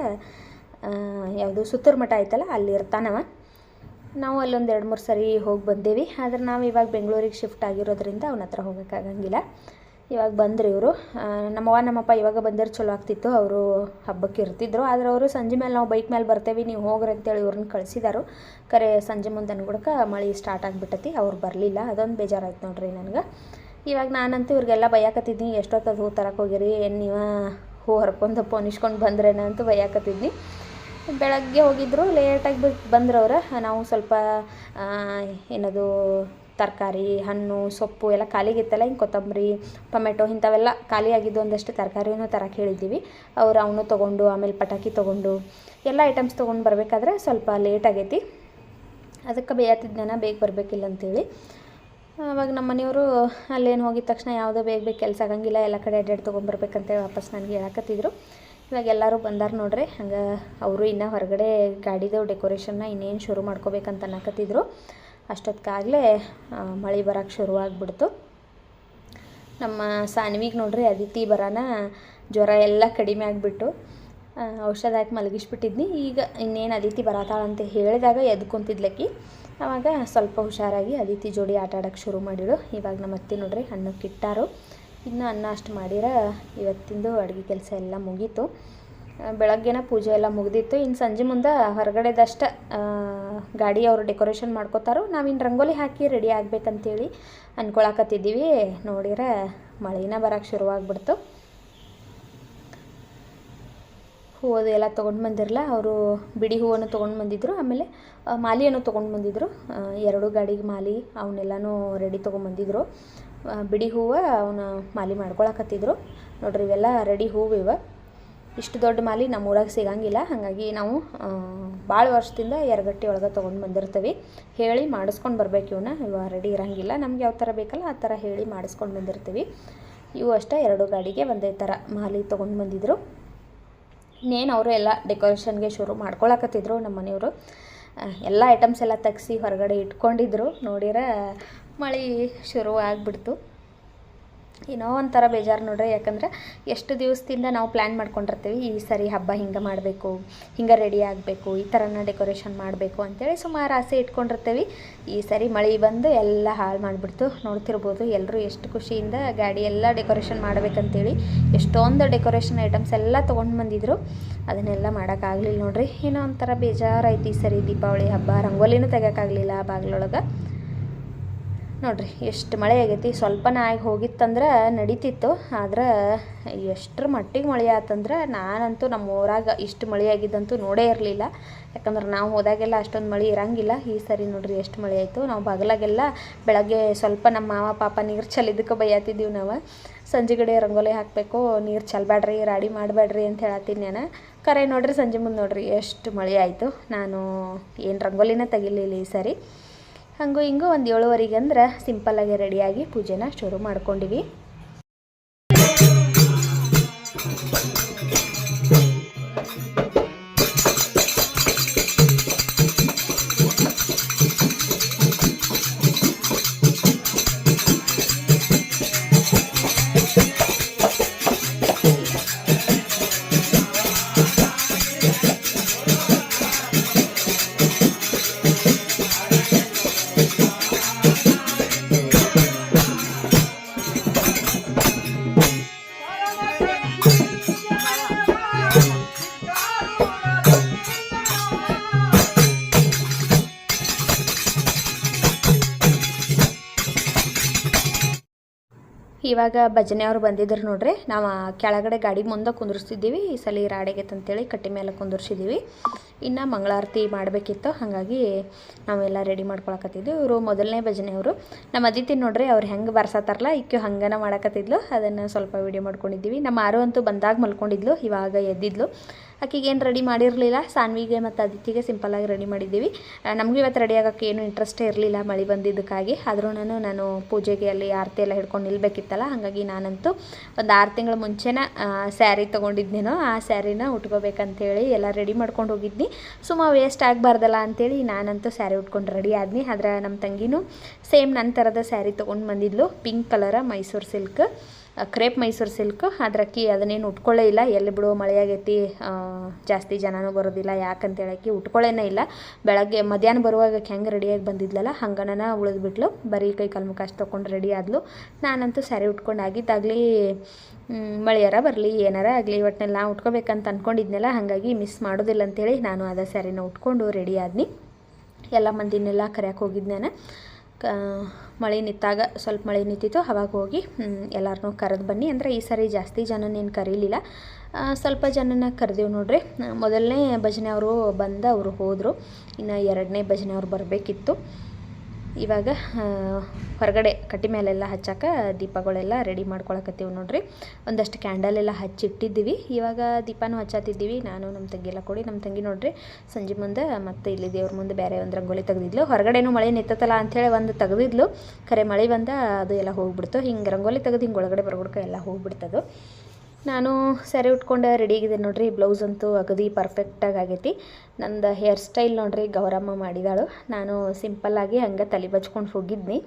ಯಾವುದು ಸುತ್ತೂರು ಮಠ ಐತಲ್ಲ, ಅಲ್ಲಿ ಇರ್ತಾನವ. ನಾವು ಅಲ್ಲೊಂದು ಎರಡು ಮೂರು ಸರಿ ಹೋಗಿ ಬಂದೇವಿ. ಆದ್ರೆ ನಾವು ಇವಾಗ ಬೆಂಗಳೂರಿಗೆ ಶಿಫ್ಟ್ ಆಗಿರೋದ್ರಿಂದ ಅವನ ಹತ್ರ ಹೋಗೋಕ್ಕಾಗಂಗಿಲ್ಲ. ಇವಾಗ ಬಂದರು ಇವರು. ನಮ್ಮವ್ವ, ನಮ್ಮಪ್ಪ ಇವಾಗ ಬಂದರೆ ಚಲೋ ಆಗ್ತಿತ್ತು. ಅವರು ಹಬ್ಬಕ್ಕೆ ಇರ್ತಿದ್ರು. ಆದ್ರೆ ಅವರು ಸಂಜೆ ಮೇಲೆ ನಾವು ಬೈಕ್ ಮೇಲೆ ಬರ್ತೇವೆ, ನೀವು ಹೋಗ್ರಿ ಅಂತೇಳಿ ಇವ್ರನ್ನ ಕಳಿಸಿದಾರು. ಕರೆ ಸಂಜೆ ಮುಂದೆ ಅನ್ಗುಡಕ್ಕೆ ಮಳೆ ಸ್ಟಾರ್ಟ್ ಆಗಿಬಿಟ್ಟತಿ, ಅವ್ರು ಬರಲಿಲ್ಲ. ಅದೊಂದು ಬೇಜಾರಾಯ್ತು ನೋಡ್ರಿ ನನಗೆ. ಇವಾಗ ನಾನಂತೂ ಇವ್ರಿಗೆಲ್ಲ ಬೈಯಾಕತ್ತಿದ್ನಿ, ಎಷ್ಟೊತ್ತದು ಹೂ ತರಕ್ಕೆ ಹೋಗಿರಿ, ಏನು ನೀವು ಹೂ ಹರ್ಕೊಂಡು ಪೋನಿಸ್ಕೊಂಡು ಬಂದ್ರೇನ ಅಂತ ಬೈಯಾಕತ್ತಿದ್ನಿ. ಬೆಳಗ್ಗೆ ಹೋಗಿದ್ರು ಲೇಟಾಗಿ ಬಿಟ್ಟು ಬಂದ್ರವ್ರು. ನಾವು ಸ್ವಲ್ಪ ಏನದು ತರಕಾರಿ, ಹಣ್ಣು, ಸೊಪ್ಪು ಎಲ್ಲ ಖಾಲಿಗಿತ್ತಲ್ಲ, ಹಿಂಗೆ ಕೊತ್ತಂಬರಿ, ಟೊಮೆಟೊ ಇಂಥವೆಲ್ಲ ಖಾಲಿ ಆಗಿದ್ದು ಒಂದಷ್ಟು ತರಕಾರಿನೂ ತರಕ್ಕೆ ಹೇಳಿದ್ದೀವಿ ಅವ್ರು ಅವನು ತೊಗೊಂಡು, ಆಮೇಲೆ ಪಟಾಕಿ ತೊಗೊಂಡು, ಎಲ್ಲ ಐಟಮ್ಸ್ ತೊಗೊಂಡು ಬರಬೇಕಾದ್ರೆ ಸ್ವಲ್ಪ ಲೇಟ್ ಆಗೈತಿ. ಅದಕ್ಕೆ ಬೇಯತ್ತಿದ್ನ ಬೇಗ ಬರಬೇಕಿಲ್ಲ ಅಂತೇಳಿ ಅವಾಗ ನಮ್ಮ ಮನೆಯವರು ಅಲ್ಲೇನು ಹೋಗಿದ ತಕ್ಷಣ ಯಾವುದೋ ಬೇಗ ಬೇಗ ಕೆಲಸ ಆಗಂಗಿಲ್ಲ, ಎಲ್ಲ ಕಡೆ ಅಡ್ಡಾಡಿ ತೊಗೊಂಬರ್ಬೇಕಂತೇಳಿ ವಾಪಸ್ ನನಗೆ ಹೇಳಕತ್ತಿದ್ರು. ಇವಾಗ ಎಲ್ಲರೂ ಬಂದಾರ ನೋಡ್ರಿ. ಹಂಗೆ ಅವರು ಇನ್ನೂ ಹೊರಗಡೆ ಗಾಡಿದು ಡೆಕೋರೇಷನ್ನ ಇನ್ನೇನು ಶುರು ಮಾಡ್ಕೋಬೇಕಂತ ಅನ್ನಕತ್ತಿದ್ರು. ಅಷ್ಟೊತ್ತಿಗಾಗಲೇ ಮಳೆ ಬರೋಕ್ಕೆ ಶುರು ಆಗ್ಬಿಡ್ತು. ನಮ್ಮ ಸಾನ್ವಿಗೆ ನೋಡ್ರಿ, ಅದಿತಿ ಬರಾನ ಜ್ವರ ಎಲ್ಲ ಕಡಿಮೆ ಆಗಿಬಿಟ್ಟು ಔಷಧ ಹಾಕಿ ಮಲಗಿಸ್ಬಿಟ್ಟಿದ್ನಿ. ಈಗ ಇನ್ನೇನು ಅದಿತಿ ಬರತಾಳಂತ ಹೇಳಿದಾಗ ಎದ್ದು ಕುಂತಿದ್ಲಕ್ಕಿ ಆವಾಗ ಸ್ವಲ್ಪ ಹುಷಾರಾಗಿ ಅದಿತಿ ಜೋಡಿ ಆಟ ಆಡೋಕ್ಕೆ ಶುರು ಮಾಡಿಳು. ಇವಾಗ ನಮ್ಮ ಅತ್ತೆ ನೋಡ್ರಿ, ಹಣ್ಣು ಇಟ್ಟಾರು ಇನ್ನು ಅನ್ನ ಅಷ್ಟು ಮಾಡಿರ ಇವತ್ತಿಂದು ಅಡುಗೆ ಕೆಲಸ ಎಲ್ಲ ಮುಗೀತು. ಬೆಳಗ್ಗೆನ ಪೂಜೆ ಎಲ್ಲ ಮುಗ್ದಿತ್ತು. ಇನ್ನು ಸಂಜೆ ಮುಂದೆ ಹೊರಗಡೆದಷ್ಟ ಗಾಡಿ ಅವರು ಡೆಕೋರೇಷನ್ ಮಾಡ್ಕೋತಾರೋ. ನಾವಿನ್ನು ರಂಗೋಲಿ ಹಾಕಿ ರೆಡಿ ಆಗ್ಬೇಕಂತೇಳಿ ಅಂದ್ಕೊಳಕತ್ತಿದ್ದೀವಿ ನೋಡಿರ ಮಳೆನ ಬರೋಕ್ಕೆ ಶುರುವಾಗ್ಬಿಡ್ತು. ಹೂವು ಎಲ್ಲ ತೊಗೊಂಡು ಬಂದಿರಲ್ಲ ಅವರು ಬಿಡಿ ಹೂವನ್ನು ತೊಗೊಂಡು ಬಂದಿದ್ದರು ಆಮೇಲೆ ಮಾಲಿಯನ್ನು ತೊಗೊಂಡು ಬಂದಿದ್ದರು ಎರಡು ಗಾಡಿಗೆ ಮಾಲಿ ಅವನ್ನೆಲ್ಲನೂ ರೆಡಿ ತೊಗೊಂಬಂದಿದ್ರು ಬಿಡಿ ಹೂವು ಅವನ್ನ ಮಾಲೆ ಮಾಡ್ಕೊಳಕತ್ತಿದ್ರು. ನೋಡ್ರಿ ಇವೆಲ್ಲ ರೆಡಿ ಹೂವು ಇವ. ಇಷ್ಟು ದೊಡ್ಡ ಮಾಲೆ ನಮ್ಮ ಊರಾಗ ಸಿಗಂಗಿಲ್ಲ. ಹಾಗಾಗಿ ನಾವು ಭಾಳ ವರ್ಷದಿಂದ ಎರಗಟ್ಟಿ ಒಳಗೆ ತೊಗೊಂಡು ಬಂದಿರ್ತೀವಿ. ಹೇಳಿ ಮಾಡಿಸ್ಕೊಂಡು ಬರ್ಬೇಕು ಇವನ್ನ ಇವ ರೆಡಿ ಇರಂಗಿಲ್ಲ. ನಮ್ಗೆ ಯಾವ ಥರ ಬೇಕಲ್ಲ ಆ ಥರ ಹೇಳಿ ಮಾಡಿಸ್ಕೊಂಡು ಬಂದಿರ್ತೀವಿ. ಇವು ಅಷ್ಟೇ ಎರಡು ಗಾಡಿಗೆ ಒಂದೇ ಥರ ಮಾಲೆ ತೊಗೊಂಡು ಬಂದಿದ್ರು. ಇನ್ನೇನು ಅವರು ಎಲ್ಲ ಡೆಕೋರೇಷನ್ಗೆ ಶುರು ಮಾಡ್ಕೊಳಕತ್ತಿದ್ರು ನಮ್ಮ ಮನೆಯವರು ಎಲ್ಲ ಐಟಮ್ಸ್ ಎಲ್ಲ ತೆಗ್ಸಿ ಹೊರಗಡೆ ಇಟ್ಕೊಂಡಿದ್ರು. ನೋಡಿರ ಮಳೆ ಶುರು ಆಗಿಬಿಡ್ತು. ಏನೋ ಒಂಥರ ಬೇಜಾರು ನೋಡ್ರಿ, ಯಾಕಂದ್ರೆ ಎಷ್ಟು ದಿವಸದಿಂದ ನಾವು ಪ್ಲ್ಯಾನ್ ಮಾಡ್ಕೊಂಡಿರ್ತೀವಿ, ಈ ಸರಿ ಹಬ್ಬ ಹಿಂಗೆ ಮಾಡಬೇಕು, ಹಿಂಗೆ ರೆಡಿ ಆಗಬೇಕು, ಈ ಥರನ ಡೆಕೋರೇಷನ್ ಮಾಡಬೇಕು ಅಂತೇಳಿ ಸುಮಾರು ಆಸೆ ಇಟ್ಕೊಂಡಿರ್ತೀವಿ. ಈ ಸರಿ ಮಳೆ ಬಂದು ಎಲ್ಲ ಹಾಳು ಮಾಡಿಬಿಡ್ತು. ನೋಡ್ತಿರ್ಬೋದು ಎಲ್ಲರೂ ಎಷ್ಟು ಖುಷಿಯಿಂದ ಗಾಡಿ ಎಲ್ಲ ಡೆಕೋರೇಷನ್ ಮಾಡಬೇಕಂತೇಳಿ ಎಷ್ಟೊಂದು ಡೆಕೋರೇಷನ್ ಐಟಮ್ಸ್ ಎಲ್ಲ ತೊಗೊಂಡು ಬಂದಿದ್ರು. ಅದನ್ನೆಲ್ಲ ಮಾಡೋಕ್ಕಾಗಲಿಲ್ಲ ನೋಡಿರಿ. ಏನೋ ಒಂಥರ ಬೇಜಾರಾಯ್ತು ಈ ಸರಿ ದೀಪಾವಳಿ ಹಬ್ಬ, ರಂಗೋಲಿನೂ ತೆಗೋಕ್ಕಾಗಲಿಲ್ಲ ಬಾಗಿಲೊಳಗೆ. ನೋಡ್ರಿ, ಎಷ್ಟು ಮಳೆ ಆಗೈತಿ. ಸ್ವಲ್ಪನ ಆಗಿ ಹೋಗಿತ್ತಂದ್ರೆ ನಡೀತಿತ್ತು, ಆದ್ರೆ ಎಷ್ಟರ ಮಟ್ಟಿಗೆ ಮಳೆ ಆತಂದ್ರೆ ನಾನಂತೂ ನಮ್ಮ ಊರಾಗ ಇಷ್ಟು ಮಳೆ ಆಗಿದ್ದಂತೂ ನೋಡೇ ಇರಲಿಲ್ಲ. ಯಾಕಂದ್ರೆ ನಾವು ಹೋದಾಗೆಲ್ಲ ಅಷ್ಟೊಂದು ಮಳೆ ಇರಂಗಿಲ್ಲ. ಈ ಸರಿ ನೋಡ್ರಿ, ಎಷ್ಟು ಮಳೆ ಆಯಿತು. ನಾವು ಬಗಲಾಗೆಲ್ಲ ಬೆಳಗ್ಗೆ ಸ್ವಲ್ಪ ನಮ್ಮ ಮಾವ, ಪಾಪ ನೀರು ಚಲಿದಕ್ಕೆ ಬೈಯಾತಿದ್ದೀವಿ ನಾವು. ಸಂಜೆಗಡೆ ರಂಗೋಲಿ ಹಾಕಬೇಕು, ನೀರು ಚಲಬೇಡ್ರಿ ರಾಡಿ ಮಾಡಬೇಡ್ರಿ ಅಂತ ಹೇಳತ್ತೀನಿ ನಾನು. ಕರೆ ನೋಡ್ರಿ, ಸಂಜೆ ಮುಂದೆ ನೋಡ್ರಿ, ಎಷ್ಟು ಮಳೆ ಆಯಿತು. ನಾನು ಏನು ರಂಗೋಲಿನ ತೆಗಿಲಿಲ್ಲ ಈ ಸರಿ. ಹಂಗೂ ಹಿಂಗೂ ಒಂದು ಏಳುವರೆಗೆ ಅಂದ್ರೆ ಸಿಂಪಲ್ಲಾಗಿ ರೆಡಿಯಾಗಿ ಪೂಜೆನ ಶುರು ಮಾಡ್ಕೊಂಡಿವಿ. ಇವಾಗ ಭಜನೆ ಅವ್ರು ಬಂದಿದ್ರು ನೋಡ್ರಿ. ನಾವು ಕೆಳಗಡೆ ಗಾಡಿ ಮುಂದೆ ಕುಂದಿರ್ಸ್ತಿದ್ದೀವಿ. ಈ ಸಲ ರಾಡಿಗೆತ್ ಅಂತೇಳಿ ಕಟ್ಟಿ ಮೇಲೆ ಕುಂದಿರ್ಸಿದ್ದೀವಿ ಇನ್ನು ಮಂಗಳಾರತಿ ಮಾಡಬೇಕಿತ್ತು. ಹಾಗಾಗಿ ನಾವೆಲ್ಲ ರೆಡಿ ಮಾಡ್ಕೊಳಕತ್ತಿದ್ವಿ. ಇವರು ಮೊದಲನೇ ಭಜನೆ ಅವರು. ನಮ್ಮ ಅದಿತಿ ನೋಡ್ರಿ, ಅವ್ರು ಹೆಂಗೆ ಬರ್ಸತ್ತಾರಲ್ಲ ಇಕ್ಕಿ ಹಂಗನ ಮಾಡಕತ್ತಿದ್ಲು. ಅದನ್ನು ಸ್ವಲ್ಪ ವೀಡಿಯೋ ಮಾಡ್ಕೊಂಡಿದ್ದೀವಿ. ನಮ್ಮ ಆರು ಅಂತೂ ಬಂದಾಗ ಮಲ್ಕೊಂಡಿದ್ಲು, ಇವಾಗ ಎದ್ದಿದ್ಲು. ಆಕಿಗೆ ಏನು ರೆಡಿ ಮಾಡಿರಲಿಲ್ಲ, ಸಾನ್ವಿಗೆ ಮತ್ತು ಅದಿತಿಗೆ ಸಿಂಪಲ್ಲಾಗಿ ರೆಡಿ ಮಾಡಿದ್ದೀವಿ. ನಮಗೂ ಇವತ್ತು ರೆಡಿ ಆಗೋಕ್ಕೆ ಏನು ಇಂಟ್ರೆಸ್ಟೇ ಇರಲಿಲ್ಲ ಮಳೆ ಬಂದಿದ್ದಕ್ಕಾಗಿ. ಆದ್ರೂ ನಾನು ಪೂಜೆಗೆ ಅಲ್ಲಿ ಆರತಿ ಎಲ್ಲ ಹಿಡ್ಕೊಂಡು ನಿಲ್ಬೇಕಿತ್ತಲ್ಲ, ಹಾಗಾಗಿ ನಾನಂತೂ ಒಂದು ಆರು ತಿಂಗಳ ಮುಂಚೆನ ಸ್ಯಾರಿ ತೊಗೊಂಡಿದ್ನೇನೋ ಆ ಸ್ಯಾರಿನ ಉಟ್ಕೋಬೇಕಂತೇಳಿ ಎಲ್ಲ ರೆಡಿ ಮಾಡ್ಕೊಂಡು ಹೋಗಿದ್ನಿ. ಸುಮ್ಮ ವೇಸ್ಟ್ ಆಗಬಾರ್ದಲ್ಲ ಅಂತೇಳಿ ನಾನಂತೂ ಸ್ಯಾರಿ ಉಟ್ಕೊಂಡು ರೆಡಿ ಆದ್ನಿ. ಆದ್ರೆ ನಮ್ಮ ತಂಗಿನೂ ಸೇಮ್ ನನ್ನ ಥರದ ಸ್ಯಾರಿ ತೊಗೊಂಡು ಬಂದಿದ್ಲು ಪಿಂಕ್ ಕಲರ Mysuru silk crepe Mysuru silk. ಅದ್ರಕ್ಕಿ ಅದನ್ನೇನು ಉಟ್ಕೊಳ್ಳೇ ಇಲ್ಲ. ಎಲ್ಲಿ ಬಿಡು, ಮಳೆಯಾಗೈತಿ ಜಾಸ್ತಿ ಜನನೂ ಬರೋದಿಲ್ಲ ಯಾಕಂತ ಹೇಳಕ್ಕೆ ಉಟ್ಕೊಳ್ಳೇನೇ ಇಲ್ಲ. ಬೆಳಗ್ಗೆ, ಮಧ್ಯಾಹ್ನ ಬರುವಾಗ ಹೆಂಗೆ ರೆಡಿಯಾಗಿ ಬಂದಿದ್ಲಲ್ಲ ಹಂಗನ ಉಳಿದ್ಬಿಟ್ಲು. ಬರೀ ಕೈ ಕಾಲು ಮುಖ ತೊಗೊಂಡು ರೆಡಿ ಆದ್ಲು. ನಾನಂತೂ ಸ್ಯಾರಿ ಉಟ್ಕೊಂಡು ಆಗಿದ್ದಾಗಲಿ ಮಳೆಯಾರ ಬರಲಿ, ಏನಾರ ಆಗಲಿ ಒಟ್ಟಿನಲ್ಲಿ ನಾ ಉಟ್ಕೋಬೇಕಂತ ಅಂದ್ಕೊಂಡಿದ್ನಲ್ಲ ಹಾಗಾಗಿ ಮಿಸ್ ಮಾಡೋದಿಲ್ಲ ಅಂತೇಳಿ ನಾನು ಅದೇ ಸ್ಯಾರಿನ ಉಟ್ಕೊಂಡು ರೆಡಿ ಆದ್ನಿ. ಎಲ್ಲ ಮಂದಿನೆಲ್ಲ ಕರೆಯೋಕೆ ಹೋಗಿದ್ದೆ ನಾನು. ಕ, ಮಳೆ ನಿಂತಾಗ ಸ್ವಲ್ಪ ಮಳೆ ನಿಂತಿತ್ತು, ಅವಾಗ ಹೋಗಿ ಎಲ್ಲರನ್ನೂ ಕರೆದು ಬನ್ನಿ. ಅಂದರೆ ಈ ಸಾರಿ ಜಾಸ್ತಿ ಜನನೇನು ಕರೀಲಿಲ್ಲ. ಸ್ವಲ್ಪ ಜನನ ಕರೆದೇವು ನೋಡ್ರಿ. ಮೊದಲನೇ ಭಜನೆ ಅವರು ಬಂದು, ಅವರು ಹೋದರು. ಇನ್ನು ಎರಡನೇ ಭಜನೆ ಅವ್ರು ಬರಬೇಕಿತ್ತು. ಇವಾಗ ಹೊರಗಡೆ ಕಟ್ಟಿ ಮೇಲೆಲ್ಲ ಹಚ್ಚಾಕ ದೀಪಗಳೆಲ್ಲ ರೆಡಿ ಮಾಡ್ಕೊಳಕತ್ತೀವಿ ನೋಡ್ರಿ. ಒಂದಷ್ಟು ಕ್ಯಾಂಡಲ್ ಎಲ್ಲ ಹಚ್ಚಿಟ್ಟಿದ್ದೀವಿ. ಇವಾಗ ದೀಪನೂ ಹಚ್ಚತ್ತಿದ್ದೀವಿ ನಾನು ನಮ್ಮ ತಂಗಿಯೆಲ್ಲ ಕೊಡಿ ನಮ್ಮ ತಂಗಿ ನೋಡ್ರಿ, ಸಂಜೆ ಮುಂದೆ ಮತ್ತೆ ಇಲ್ಲಿ ದೇವ್ರ ಮುಂದೆ ಬೇರೆ ಒಂದು ರಂಗೋಲಿ ತೆಗೆದಿದ್ಲು. ಹೊರಗಡೆನೂ ಮಳೆ ನಿಂತತಲ್ಲ ಅಂಥೇಳಿ ಒಂದು ತೆಗೆದಿದ್ಲು. ಖರೆ ಮಳೆ ಬಂದ ಅದು ಎಲ್ಲ ಹೋಗ್ಬಿಡ್ತು. ಹಿಂಗೆ ರಂಗೋಲಿ ತೆಗೆದು ಹಿಂಗೆ ಒಳಗಡೆ ಬರ್ಬಿಡ್ಕ ಎಲ್ಲ ಹೋಗ್ಬಿಡ್ತದು. ನಾನು ಸೆರೆ ಉಟ್ಕೊಂಡು ರೆಡಿ ಆಗಿದೆ ನೋಡ್ರಿ. ಬ್ಲೌಸ್ ಅಂತೂ ಅಗದಿ ಪರ್ಫೆಕ್ಟಾಗಿ ಆಗೈತಿ. ನಂದು ಹೇರ್ ಸ್ಟೈಲ್ ನೋಡ್ರಿ ಗೌರಮ್ಮ ಮಾಡಿದಾಳು. ನಾನು ಸಿಂಪಲ್ಲಾಗಿ ಹಂಗೆ ತಲೆ ಬಚ್ಕೊಂಡು ಹೋಗಿದ್ನಿ.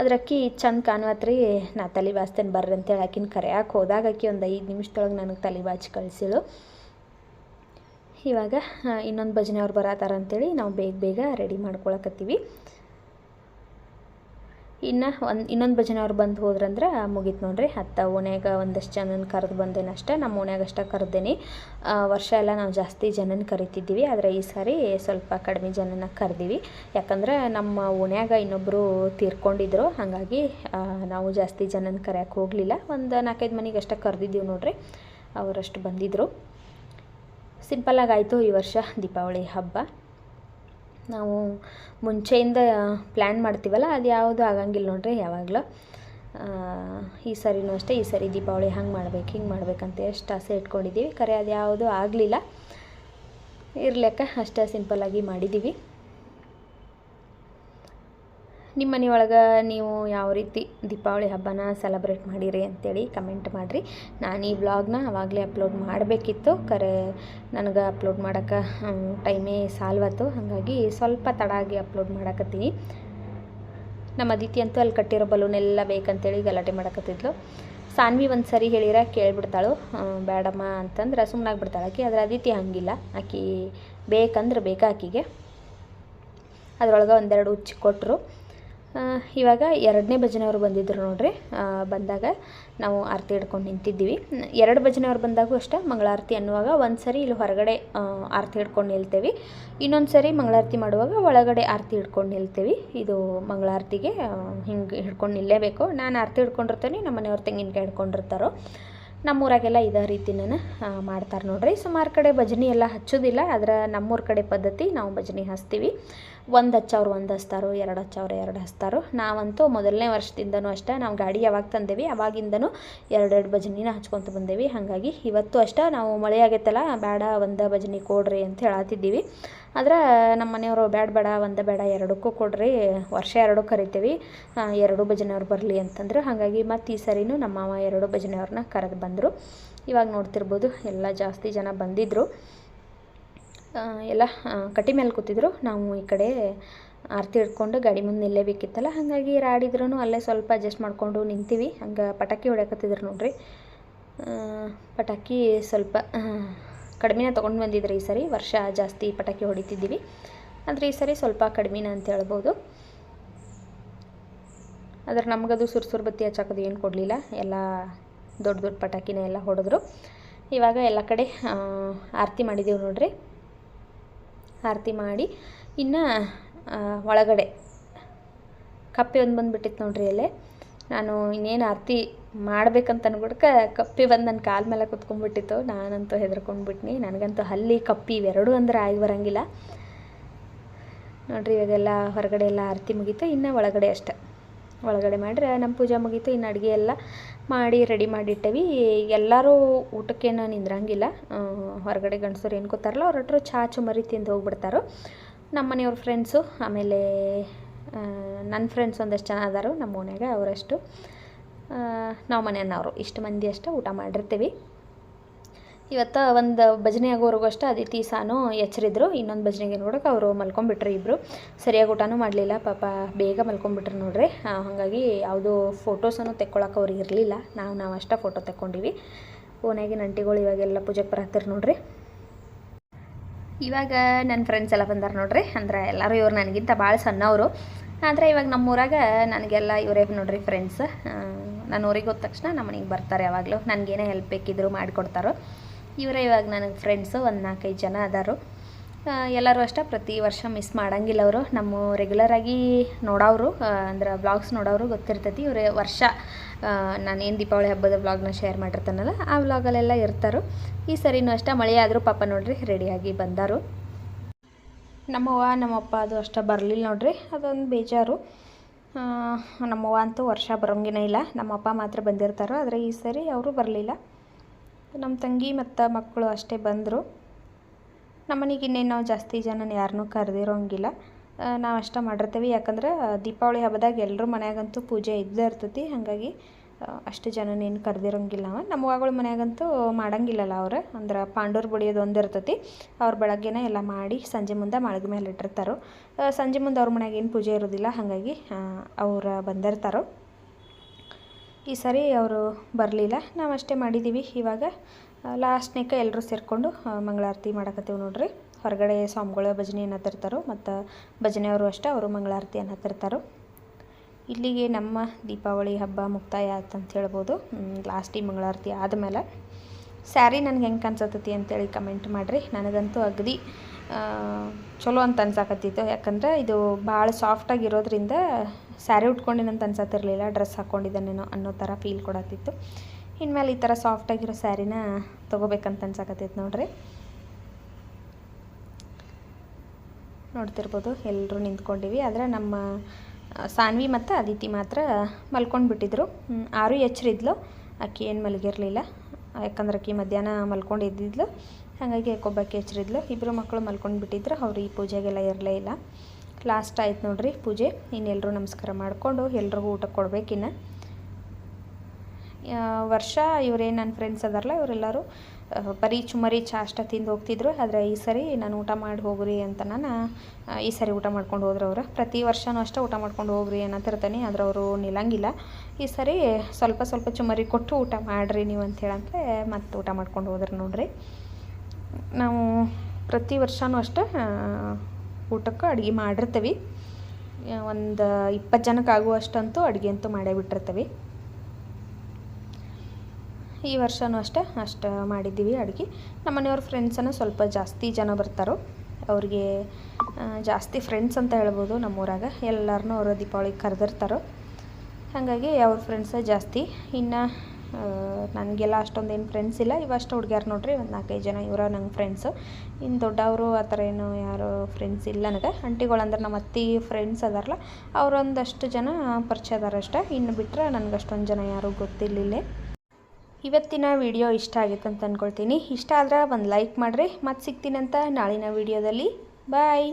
ಅದ್ರಕ್ಕಿ ಚಂದ ಕಾಣುವತ್ರಿ. ನಾ ತಲೆ ಬಾಚ್ತೇನೆ ಬರ್ರಿ ಅಂತೇಳಿ ಆಕಿನ ಕರೆಯಕ್ಕೆ ಹೋದಾಗ ಆಕಿ ಒಂದು ಐದು ನಿಮಿಷದೊಳಗೆ ನನಗೆ ತಲೆ ಬಾಚಿ ಕಳಿಸಿಳು. ಇವಾಗ ಇನ್ನೊಂದು ಭಜನೆ ಅವ್ರು ಬರತ್ತಾರ ಅಂತೇಳಿ ನಾವು ಬೇಗ ಬೇಗ ರೆಡಿ ಮಾಡ್ಕೊಳಕತ್ತೀವಿ. ಇನ್ನು ಒಂದು, ಇನ್ನೊಂದು ಭಜನೆ ಅವ್ರು ಬಂದು ಹೋದ್ರಂದ್ರೆ ಮುಗೀತು ನೋಡ್ರಿ. ಹತ್ತ ಓಣ್ಯಾಗ ಒಂದಷ್ಟು ಜನನ ಕರೆದು ಬಂದೇನೆ ಅಷ್ಟೇ ನಮ್ಮ ಓಣ್ಯಾಗ ಅಷ್ಟೇ ಕರೆದೇನಿ. ವರ್ಷ ಎಲ್ಲ ನಾವು ಜಾಸ್ತಿ ಜನನ ಕರಿತಿದ್ದೀವಿ, ಆದರೆ ಈ ಸಾರಿ ಸ್ವಲ್ಪ ಕಡಿಮೆ ಜನನ ಕರೆದೀವಿ. ಯಾಕಂದ್ರೆ ನಮ್ಮ ಓಣ್ಯಾಗ ಇನ್ನೊಬ್ಬರು ತೀರ್ಕೊಂಡಿದ್ರು, ಹಾಗಾಗಿ ನಾವು ಜಾಸ್ತಿ ಜನನ ಕರೆಯೋಕೆ ಹೋಗಲಿಲ್ಲ. ಒಂದು ನಾಲ್ಕೈದು ಮನೆಗೆ ಅಷ್ಟೇ ಕರೆದಿದ್ದೀವಿ ನೋಡ್ರಿ. ಅವರಷ್ಟು ಬಂದಿದ್ದರು ಸಿಂಪಲ್ಲಾಗಿ ಆಯಿತು ಈ ವರ್ಷ ದೀಪಾವಳಿ ಹಬ್ಬ. ನಾವು ಮುಂಚೆಯಿಂದ ಪ್ಲ್ಯಾನ್ ಮಾಡ್ತೀವಲ್ಲ, ಅದು ಯಾವುದು ಆಗಂಗಿಲ್ಲ ನೋಡ್ರಿ ಯಾವಾಗಲೂ. ಈ ಸರಿನೂ ಅಷ್ಟೇ, ಈ ಸರಿ ದೀಪಾವಳಿ ಹಂಗೆ ಮಾಡ್ಬೇಕು, ಹಿಂಗೆ ಮಾಡ್ಬೇಕಂತ ಎಷ್ಟು ಆಸೆ ಇಟ್ಕೊಂಡಿದ್ದೀವಿ. ಖರೆ ಅದು ಯಾವುದೂ ಆಗಲಿಲ್ಲ. ಇರ್ಲೆಕ್ಕ ಅಷ್ಟೇ ಸಿಂಪಲ್ಲಾಗಿ ಮಾಡಿದ್ದೀವಿ. ನಿಮ್ಮ ಮನೆಯೊಳಗೆ ನೀವು ಯಾವ ರೀತಿ ದೀಪಾವಳಿ ಹಬ್ಬನ ಸೆಲೆಬ್ರೇಟ್ ಮಾಡಿರಿ ಅಂತೇಳಿ ಕಮೆಂಟ್ ಮಾಡಿರಿ. ನಾನು ಈ ಬ್ಲಾಗ್ನ ಆವಾಗಲೇ ಅಪ್ಲೋಡ್ ಮಾಡಬೇಕಿತ್ತು. ಕರೆ ನನಗೆ ಅಪ್ಲೋಡ್ ಮಾಡೋಕ್ಕೆ ಟೈಮೇ ಸಾಲ್ವತ್ತು. ಹಾಗಾಗಿ ಸ್ವಲ್ಪ ತಡ ಆಗಿ ಅಪ್ಲೋಡ್ ಮಾಡಕತ್ತೀನಿ. ನಮ್ಮ ಅದಿತಿ ಅಂತೂ ಅಲ್ಲಿ ಕಟ್ಟಿರೋ ಬಲೂನ್ ಎಲ್ಲ ಬೇಕಂತೇಳಿ ಗಲಾಟೆ ಮಾಡಕತ್ತಿದ್ಲು. ಸಾನ್ವಿ ಒಂದು ಸರಿ ಹೇಳಿರ, ಕೇಳಿಬಿಡ್ತಾಳು. ಬೇಡಮ್ಮ ಅಂತಂದ್ರೆ ಸುಮ್ಮನಾಗ್ಬಿಡ್ತಾಳೆ ಆಕೆ. ಆದರೆ ಅದಿತಿ ಹಂಗಿಲ್ಲ. ಆಕೆ ಬೇಕಂದ್ರೆ ಬೇಕಾ ಆಕಿಗೆ ಅದರೊಳಗೆ ಒಂದೆರಡು ಉಚ್ಚಿ ಕೊಟ್ಟರು ಇವಾಗ ಎರಡನೇ ಭಜನೆಯವರು ಬಂದಿದ್ದರು ನೋಡ್ರಿ. ಬಂದಾಗ ನಾವು ಆರತಿ ಹಿಡ್ಕೊಂಡು ನಿಂತಿದ್ದೀವಿ. ಎರಡು ಭಜನೆಯವ್ರು ಬಂದಾಗೂ ಅಷ್ಟೇ, ಮಂಗಳಾರತಿ ಅನ್ನುವಾಗ ಒಂದು ಸರಿ ಇಲ್ಲಿ ಹೊರಗಡೆ ಆರತಿ ಹಿಡ್ಕೊಂಡು ನಿಲ್ತೇವೆ. ಇನ್ನೊಂದು ಸರಿ ಮಂಗಳಾರತಿ ಮಾಡುವಾಗ ಒಳಗಡೆ ಆರತಿ ಹಿಡ್ಕೊಂಡು ನಿಲ್ತೇವೆ. ಇದು ಮಂಗಳಾರತಿಗೆ ಹಿಂಗೆ ಹಿಡ್ಕೊಂಡು ನಿಲ್ಲೇಬೇಕು. ನಾನು ಆರತಿ ಹಿಡ್ಕೊಂಡಿರ್ತೇನೆ ನಮ್ಮ ಮನೆಯವ್ರು ತೆಂಗಿನಕಾಯಿ ಹಿಡ್ಕೊಂಡಿರ್ತಾರೋ. ನಮ್ಮೂರಾಗೆಲ್ಲ ಇದೇ ರೀತಿನ ಮಾಡ್ತಾರೆ ನೋಡ್ರಿ. ಸುಮಾರು ಕಡೆ ಭಜನೆ ಎಲ್ಲ ಹಚ್ಚೋದಿಲ್ಲ, ಆದ್ರೆ ನಮ್ಮೂರ ಕಡೆ ಪದ್ಧತಿ ನಾವು ಭಜನೆ ಹಚ್ತೀವಿ. ಒಂದು ಹಚ್ಚವ್ರು ಒಂದು ಹಚ್ತಾರೋ, ಎರಡು ಹಚ್ಚವ್ರು ಎರಡು ಹಚ್ತಾರೋ. ನಾವಂತೂ ಮೊದಲನೇ ವರ್ಷದಿಂದನೂ ಅಷ್ಟೇ, ನಾವು ಗಾಡಿ ಯಾವಾಗ ತಂದೇವಿ, ಅವಾಗಿಂದನೂ ಎರಡೆರಡು ಭಜನಿನ ಹಚ್ಕೊತ ಬಂದೇವಿ. ಹಾಗಾಗಿ ಇವತ್ತು ಅಷ್ಟೇ ನಾವು ಮಳೆ ಆಗೈತಲ್ಲ, ಬೇಡ, ಒಂದು ಭಜನೆ ಕೊಡ್ರಿ ಅಂತ ಹೇಳತ್ತಿದ್ದೀವಿ ಆದ್ರೆ ನಮ್ಮ ಮನೆಯವರು ಬೇಡ ಬೇಡ ಒಂದು ಬೇಡ ಎರಡಕ್ಕೂ ಕೊಡ್ರಿ ವರ್ಷ ಎರಡು ಕರಿತೀವಿ. ಎರಡು ಭಜನೆಯವ್ರು ಬರಲಿ ಅಂತಂದ್ರೆ. ಹಾಗಾಗಿ ಮತ್ತು ಈ ಸರಿನೂ ನಮ್ಮ ಮಾವ ಎರಡು ಭಜನೆಯವ್ರನ್ನ ಕರೆದು ಬಂದರು. ಇವಾಗ ನೋಡ್ತಿರ್ಬೋದು ಎಲ್ಲ ಜಾಸ್ತಿ ಜನ ಬಂದಿದ್ದರು ಎಲ್ಲ ಆ, ಕಟ್ಟಿ ಮೇಲೆ ಕೂತಿದ್ರು. ನಾವು ಈ ಕಡೆ ಆರತಿ ಹಿಡ್ಕೊಂಡು ಗಾಡಿ ಮುಂದೆ ನಿಲ್ಲೇಬೇಕಿತ್ತಲ್ಲ. ಹಾಗಾಗಿ ರಾಡಿದ್ರೂ ಅಲ್ಲೇ ಸ್ವಲ್ಪ ಅಡ್ಜಸ್ಟ್ ಮಾಡಿಕೊಂಡು ನಿಂತೀವಿ. ಹಂಗೆ ಪಟಾಕಿ ಹೊಡ್ಯಾಕತ್ತಿದ್ರು ನೋಡ್ರಿ. ಪಟಾಕಿ ಸ್ವಲ್ಪ ಕಡಿಮೆನ ತೊಗೊಂಡು ಬಂದಿದ್ರು ಈ ಸರಿ ವರ್ಷ ಜಾಸ್ತಿ ಪಟಾಕಿ ಹೊಡಿತಿದ್ದೀವಿ. ಆದರೆ ಈ ಸರಿ ಸ್ವಲ್ಪ ಕಡಿಮೆನ ಅಂತ ಹೇಳ್ಬೋದು. ಆದರೆ ನಮಗದು ಸುರ್ಸುರು ಬತ್ತಿ ಹಚ್ಚಾಕೋದು ಏನು ಕೊಡಲಿಲ್ಲ. ಎಲ್ಲ ದೊಡ್ಡ ದೊಡ್ಡ ಪಟಾಕಿನ ಎಲ್ಲ ಹೊಡೆದ್ರು. ಇವಾಗ ಎಲ್ಲ ಕಡೆ ಆರತಿ ಮಾಡಿದ್ದೀವಿ ನೋಡ್ರಿ. ಆರತಿ ಮಾಡಿ ಇನ್ನು ಒಳಗಡೆ ಕಪ್ಪೆ ಒಂದು ಬಂದುಬಿಟ್ಟಿತ್ತು ನೋಡ್ರಿ ಅಲ್ಲೇ ನಾನು ಇನ್ನೇನು ಆರತಿ ಮಾಡ್ಬೇಕಂತ ಅನ್ಬಿಡ್ಕ ಕಪ್ಪಿ ಬಂದು ನನ್ನ ಕಾಲ ಮೇಲೆ ಕುತ್ಕೊಂಡ್ಬಿಟ್ಟಿತ್ತು. ನಾನಂತೂ ಹೆದರ್ಕೊಂಡ್ಬಿಟ್ನಿ. ನನಗಂತೂ ಹಲ್ಲಿ ಕಪ್ಪಿ ಇವೆರಡೂ ಅಂದ್ರೆ ಆಗಿ ಬರಂಗಿಲ್ಲ. ನೋಡ್ರಿ, ಇವಾಗೆಲ್ಲ ಹೊರಗಡೆ ಎಲ್ಲ ಆರತಿ ಮುಗೀತು. ಇನ್ನು ಒಳಗಡೆ ಅಷ್ಟೆ. ಒಳಗಡೆ ಮಾಡ್ರೆ ನಮ್ಮ ಪೂಜೆ ಮುಗೀತು. ಇನ್ನು ಅಡುಗೆ ಎಲ್ಲ ಮಾಡಿ, ರೆಡಿ ಮಾಡಿಟ್ಟೇವಿ. ಎಲ್ಲರೂ ಊಟಕ್ಕೇನು ನಿಂದ್ರಂಗಿಲ್ಲ. ಹೊರಗಡೆ ಗಂಡಸರು ಏನು ಕೂತಾರಲ್ಲ, ಅವ್ರ ಹತ್ರ ಚಾ ಚುಮರಿ ತಿಂದು ಹೋಗ್ಬಿಡ್ತಾರೋ. ನಮ್ಮ ಮನೆಯವ್ರ ಫ್ರೆಂಡ್ಸು ಆಮೇಲೆ ನನ್ನ ಫ್ರೆಂಡ್ಸ್ ಒಂದಷ್ಟು ಜನ ಅದಾರು. ನಮ್ಮ ಮನ್ಯಾಗ ಅವರಷ್ಟು. ನಾವು ಮನೆಯನ್ನವರು ಇಷ್ಟು ಮಂದಿ ಅಷ್ಟೇ ಊಟ ಮಾಡಿರ್ತೀವಿ. ಇವತ್ತು ಒಂದು ಭಜನೆ ಆಗೋವರೆಗೂ ಅಷ್ಟೇ ಅದಿತಿ, ಸಾನು ಎಚ್ಚರಿದ್ರು ಇನ್ನೊಂದು ಭಜನೆಗೆ ನೋಡೋಕೆ ಅವರು ಮಲ್ಕೊಂಬಿಟ್ರು ಇಬ್ಬರು ಸರಿಯಾಗಿ ಊಟನೂ ಮಾಡಲಿಲ್ಲ, ಪಾಪ ಬೇಗ ಮಲ್ಕೊಂಬಿಟ್ರು ನೋಡ್ರಿ. ಹಾಗಾಗಿ ಯಾವುದೂ ಫೋಟೋಸನ್ನು ತೆಕ್ಕೊಳಕ್ಕೆ ಅವ್ರಿಗೆ ಇರಲಿಲ್ಲ. ನಾವು ನಾವು ಅಷ್ಟೇ ಫೋಟೋ ತೆಕ್ಕೊಂಡಿವಿ. ಓನಾಗಿ ನಂಟಿಗಳು ಇವಾಗೆಲ್ಲ ಪೂಜೆಗೆ ಬರತ್ತೀರಿ ನೋಡ್ರಿ. ಇವಾಗ ನನ್ನ ಫ್ರೆಂಡ್ಸ್ ಎಲ್ಲ ಬಂದಾರ ನೋಡ್ರಿ. ಅಂದ್ರೆ ಎಲ್ಲರೂ ಇವ್ರು ನನಗಿಂತ ಭಾಳ ಸಣ್ಣವರು. ಆದರೆ ಇವಾಗ ನಮ್ಮೂರಾಗ ನನಗೆಲ್ಲ ಇವರೇ ನೋಡ್ರಿ ಫ್ರೆಂಡ್ಸ್ ನಾನು ಊರಿಗೆ ಹೋದ ತಕ್ಷಣ ನಮ್ಮ ಮನೆಗೆ ಬರ್ತಾರೆ ಯಾವಾಗಲೂ. ನನಗೇನೇ ಹೆಲ್ಪ್ ಬೇಕಿದ್ರು ಮಾಡಿಕೊಡ್ತಾರೋ. ಇವರೇ ಇವಾಗ ನನಗೆ ಫ್ರೆಂಡ್ಸು ಒಂದು ನಾಲ್ಕೈದು ಜನ ಅದಾರು. ಎಲ್ಲರೂ ಅಷ್ಟೇ ಪ್ರತಿ ವರ್ಷ ಮಿಸ್ ಮಾಡಂಗಿಲ್ಲ ಅವರು. ನಮ್ಮ ರೆಗ್ಯುಲರಾಗಿ ನೋಡೋರು ಅಂದ್ರೆ ಬ್ಲಾಗ್ಸ್ ನೋಡೋರು ಗೊತ್ತಿರ್ತೈತಿ. ಇವರು ವರ್ಷ ನಾನೇನು ದೀಪಾವಳಿ ಹಬ್ಬದ ಬ್ಲಾಗ್ನ ಶೇರ್ ಮಾಡಿರ್ತಾನಲ್ಲ, ಆ ವ್ಲಾಗಲ್ಲೆಲ್ಲ ಇರ್ತಾರೋ. ಈ ಸರಿನೂ ಅಷ್ಟೇ ಮಳೆ ಆದರೂ ಪಾಪ ನೋಡ್ರಿ ರೆಡಿಯಾಗಿ ಬಂದರು. ನಮ್ಮವ್ವ ನಮ್ಮಪ್ಪ ಅದು ಅಷ್ಟೇ ಬರಲಿಲ್ಲ ನೋಡ್ರಿ. ಅದೊಂದು ಬೇಜಾರು. ನಮ್ಮವ್ವ ಅಂತೂ ವರ್ಷ ಬರೋಂಗಿನ ಇಲ್ಲ. ನಮ್ಮಪ್ಪ ಮಾತ್ರ ಬಂದಿರ್ತಾರೋ, ಆದರೆ ಈ ಸರಿ ಅವರು ಬರಲಿಲ್ಲ. ನಮ್ಮ ತಂಗಿ ಮತ್ತು ಮಕ್ಕಳು ಅಷ್ಟೇ ಬಂದರು. ನಮ್ಮನೆಗೆ ಇನ್ನೇನು ನಾವು ಜಾಸ್ತಿ ಜನನ ಯಾರನ್ನೂ ಕರೆದಿರೋಂಗಿಲ್ಲ. ನಾವು ಅಷ್ಟೇ ಮಾಡಿರ್ತೀವಿ. ಯಾಕಂದ್ರೆ ದೀಪಾವಳಿ ಹಬ್ಬದಾಗ ಎಲ್ಲರೂ ಮನೆಯಾಗಂತೂ ಪೂಜೆ ಇದ್ದೇ ಇರ್ತೈತಿ. ಹಾಗಾಗಿ ಅಷ್ಟು ಜನನೇನು ಕರೆದಿರೋಂಗಿಲ್ಲ. ನಮ್ಮ ಅವ್ವಗಳ ಮನ್ಯಾಗಂತೂ ಮಾಡಂಗಿಲ್ಲಲ್ಲ ಅವ್ರು. ಅಂದ್ರೆ ಪಾಂಡೂರು ಬಡಿಯೋದು ಒಂದು ಇರ್ತೈತಿ. ಅವ್ರು ಬೆಳಗ್ಗೆನೇ ಎಲ್ಲ ಮಾಡಿ ಸಂಜೆ ಮುಂದೆ ಮಾಳಿಗೆ ಮೇಲೆ ಇಟ್ಟಿರ್ತಾರೆ. ಸಂಜೆ ಮುಂದೆ ಅವ್ರ ಮನೆಯಾಗ ಏನು ಪೂಜೆ ಇರೋದಿಲ್ಲ, ಹಾಗಾಗಿ ಅವ್ರು ಬಂದಿರ್ತಾರೋ. ಈ ಸರಿ ಅವರು ಬರಲಿಲ್ಲ. ನಾವು ಅಷ್ಟೇ ಮಾಡಿದ್ದೀವಿ ಇವಾಗ ಲಾಸ್ಟ್ನೇಕ ಎಲ್ಲರೂ ಸೇರಿಕೊಂಡು ಮಂಗಳಾರತಿ ಮಾಡಕತ್ತೀವಿ ನೋಡ್ರಿ. ಹೊರಗಡೆ ಸ್ವಾಮಿಗಳ ಭಜನೆ ಅನ್ನತ್ತಿರ್ತಾರೋ ಮತ್ತು ಭಜನೆಯವರು ಅಷ್ಟೇ, ಅವರು ಮಂಗಳಾರತಿ ಅನ್ನತ್ತಿರ್ತಾರೋ ಇಲ್ಲಿಗೆ ನಮ್ಮ ದೀಪಾವಳಿ ಹಬ್ಬ ಮುಕ್ತಾಯ ಆಯ್ತು ಅಂತ ಹೇಳ್ಬೋದು ಲಾಸ್ಟಿ ಮಂಗಳಾರತಿ ಆದಮೇಲೆ ಸ್ಯಾರಿ ನನಗೆ ಹೆಂಗೆ ಅನ್ಸತ್ತತಿ ಅಂತೇಳಿ ಕಮೆಂಟ್ ಮಾಡಿರಿ. ನನಗಂತೂ ಅಗದಿ ಚಲೋ ಅಂತ ಅನ್ಸಾಕತ್ತಿತ್ತು ಯಾಕಂದ್ರೆ ಇದು ಭಾಳ ಸಾಫ್ಟಾಗಿರೋದ್ರಿಂದ ಸ್ಯಾರಿ ಉಟ್ಕೊಂಡಿನಂತ ಅನ್ಸತ್ತಿರಲಿಲ್ಲ ಡ್ರೆಸ್ ಹಾಕ್ಕೊಂಡಿದ್ದಾನೇನೋ ಅನ್ನೋ ಥರ ಫೀಲ್ ಕೊಡತ್ತಿತ್ತು ಇನ್ಮೇಲೆ ಈ ಥರ ಸಾಫ್ಟಾಗಿರೋ ಸ್ಯಾರಿನ ತೊಗೋಬೇಕಂತ ಅನ್ಸಾಕತ್ತೈತೆ ನೋಡ್ರಿ. ನೋಡ್ತಿರ್ಬೋದು ಎಲ್ಲರೂ ನಿಂತ್ಕೊಂಡಿವಿ. ಆದರೆ ನಮ್ಮ ಸಾನ್ವಿ ಮತ್ತು ಅದಿತಿ ಮಾತ್ರ ಮಲ್ಕೊಂಡು ಬಿಟ್ಟಿದ್ರು ಆರು ಎಚ್ಚರಿದ್ಲು ಆಕೆ ಏನು ಮಲಗಿರಲಿಲ್ಲ. ಯಾಕಂದ್ರೆ ಅಕ್ಕಿ ಮಧ್ಯಾಹ್ನ ಮಲ್ಕೊಂಡು ಇದ್ದಿದ್ಲು ಹಾಗಾಗಿ ಯಾಕೊಬ್ಬಾಕಿ ಎಚ್ಚರಿದ್ಲು ಇಬ್ಬರು ಮಕ್ಕಳು ಮಲ್ಕೊಂಡು ಬಿಟ್ಟಿದ್ರು ಅವ್ರು ಈ ಪೂಜೆಗೆಲ್ಲ ಇರಲೇ ಇಲ್ಲ. ಲಾಸ್ಟ್ ಆಯ್ತು ನೋಡ್ರಿ ಪೂಜೆ. ಇನ್ನೆಲ್ಲರೂ ನಮಸ್ಕಾರ ಮಾಡಿಕೊಂಡು ಎಲ್ರಿಗೂ ಊಟ ಕೊಡಬೇಕಿನ್ನ. ವರ್ಷ ಇವರೇನು ನನ್ನ ಫ್ರೆಂಡ್ಸ್ ಅದಾರಲ್ಲ, ಇವರೆಲ್ಲರೂ ಬರೀ ಚುಮರಿ ಚಾ ಅಷ್ಟ ತಿಂದು ಹೋಗ್ತಿದ್ರು. ಆದರೆ ಈ ಸರಿ ನಾನು ಊಟ ಮಾಡಿ ಹೋಗ್ರಿ ಅಂತ ನಾನು ಈ ಸರಿ ಊಟ ಮಾಡ್ಕೊಂಡು ಹೋದ್ರು ಅವರು. ಪ್ರತಿ ವರ್ಷವೂ ಅಷ್ಟೇ ಊಟ ಮಾಡ್ಕೊಂಡು ಹೋಗ್ರಿ ಅನ್ನತ್ತಿರ್ತಾನೆ ಆದ್ರೆ ಅವರು ನಿಲ್ಲಂಗಿಲ್ಲ. ಈ ಸರಿ ಸ್ವಲ್ಪ ಸ್ವಲ್ಪ ಚುಮರಿ ಕೊಟ್ಟು ಊಟ ಮಾಡಿರಿ ನೀವು ಅಂತ ಹೇಳಂತೆ ಮತ್ತೆ ಊಟ ಮಾಡ್ಕೊಂಡು ಹೋದ್ರೆ ನೋಡ್ರಿ. ನಾವು ಪ್ರತಿ ವರ್ಷವೂ ಅಷ್ಟೇ ಊಟಕ್ಕೂ ಊಟಕ್ಕೆ ಅಡುಗೆ ಮಾಡಿರ್ತೀವಿ. ಒಂದು ಇಪ್ಪತ್ತು ಜನಕ್ಕೆ ಆಗುವಷ್ಟಂತೂ ಅಡುಗೆ ಅಂತೂ ಮಾಡೇ ಬಿಟ್ಟಿರ್ತೀವಿ. ಈ ವರ್ಷವೂ ಅಷ್ಟೇ, ಅಷ್ಟು ಮಾಡಿದ್ದೀವಿ ಅಡುಗೆ. ನಮ್ಮ ಮನೆಯವ್ರ ಫ್ರೆಂಡ್ಸನ್ನು ಸ್ವಲ್ಪ ಜಾಸ್ತಿ ಜನ ಬರ್ತಾರೋ, ಅವ್ರಿಗೆ ಜಾಸ್ತಿ ಫ್ರೆಂಡ್ಸ್ ಅಂತ ಹೇಳ್ಬೋದು ನಮ್ಮೂರಾಗ. ಎಲ್ಲರನ್ನೂ ಅವರು ದೀಪಾವಳಿಗೆ ಕರೆದಿರ್ತಾರೋ. ಹಾಗಾಗಿ ಅವ್ರ ಫ್ರೆಂಡ್ಸ ಜಾಸ್ತಿ. ಇನ್ನು ನನಗೆಲ್ಲ ಅಷ್ಟೊಂದೇನು ಫ್ರೆಂಡ್ಸ್ ಇಲ್ಲ. ಇವಷ್ಟು ಹುಡುಗ್ಯಾರು ನೋಡ್ರಿ, ಒಂದು ನಾಲ್ಕೈದು ಜನ ಇವರ ನಂಗೆ ಫ್ರೆಂಡ್ಸು ಇನ್ನು ದೊಡ್ಡವರು ಆ ಥರ ಏನು ಯಾರು ಫ್ರೆಂಡ್ಸ್ ಇಲ್ಲ ನನಗೆ. ಅಂಟಿಗಳಂದ್ರೆ ನಮ್ಮ ಅತ್ತಿ ಫ್ರೆಂಡ್ಸ್ ಅದಾರಲ್ಲ, ಅವರೊಂದಷ್ಟು ಜನ ಪರಿಚಯ ಅದಾರಷ್ಟೇ ಇನ್ನು ಬಿಟ್ಟರೆ ನನಗೆ ಅಷ್ಟೊಂದು ಜನ ಯಾರೂ ಗೊತ್ತಿರಲಿಲ್ಲ. ಇವತ್ತಿನ ವಿಡಿಯೋ ಇಷ್ಟ ಆಗಿತ್ತು ಅಂತ ಅಂದ್ಕೊಳ್ತೀನಿ ಇಷ್ಟ ಆದ್ರೆ ಒಂದು ಲೈಕ್ ಮಾಡಿರಿ. ಮತ್ತೆ ಸಿಗ್ತೀನಂತ ನಾಳಿನ ವಿಡಿಯೋದಲ್ಲಿ. ಬಾಯ್.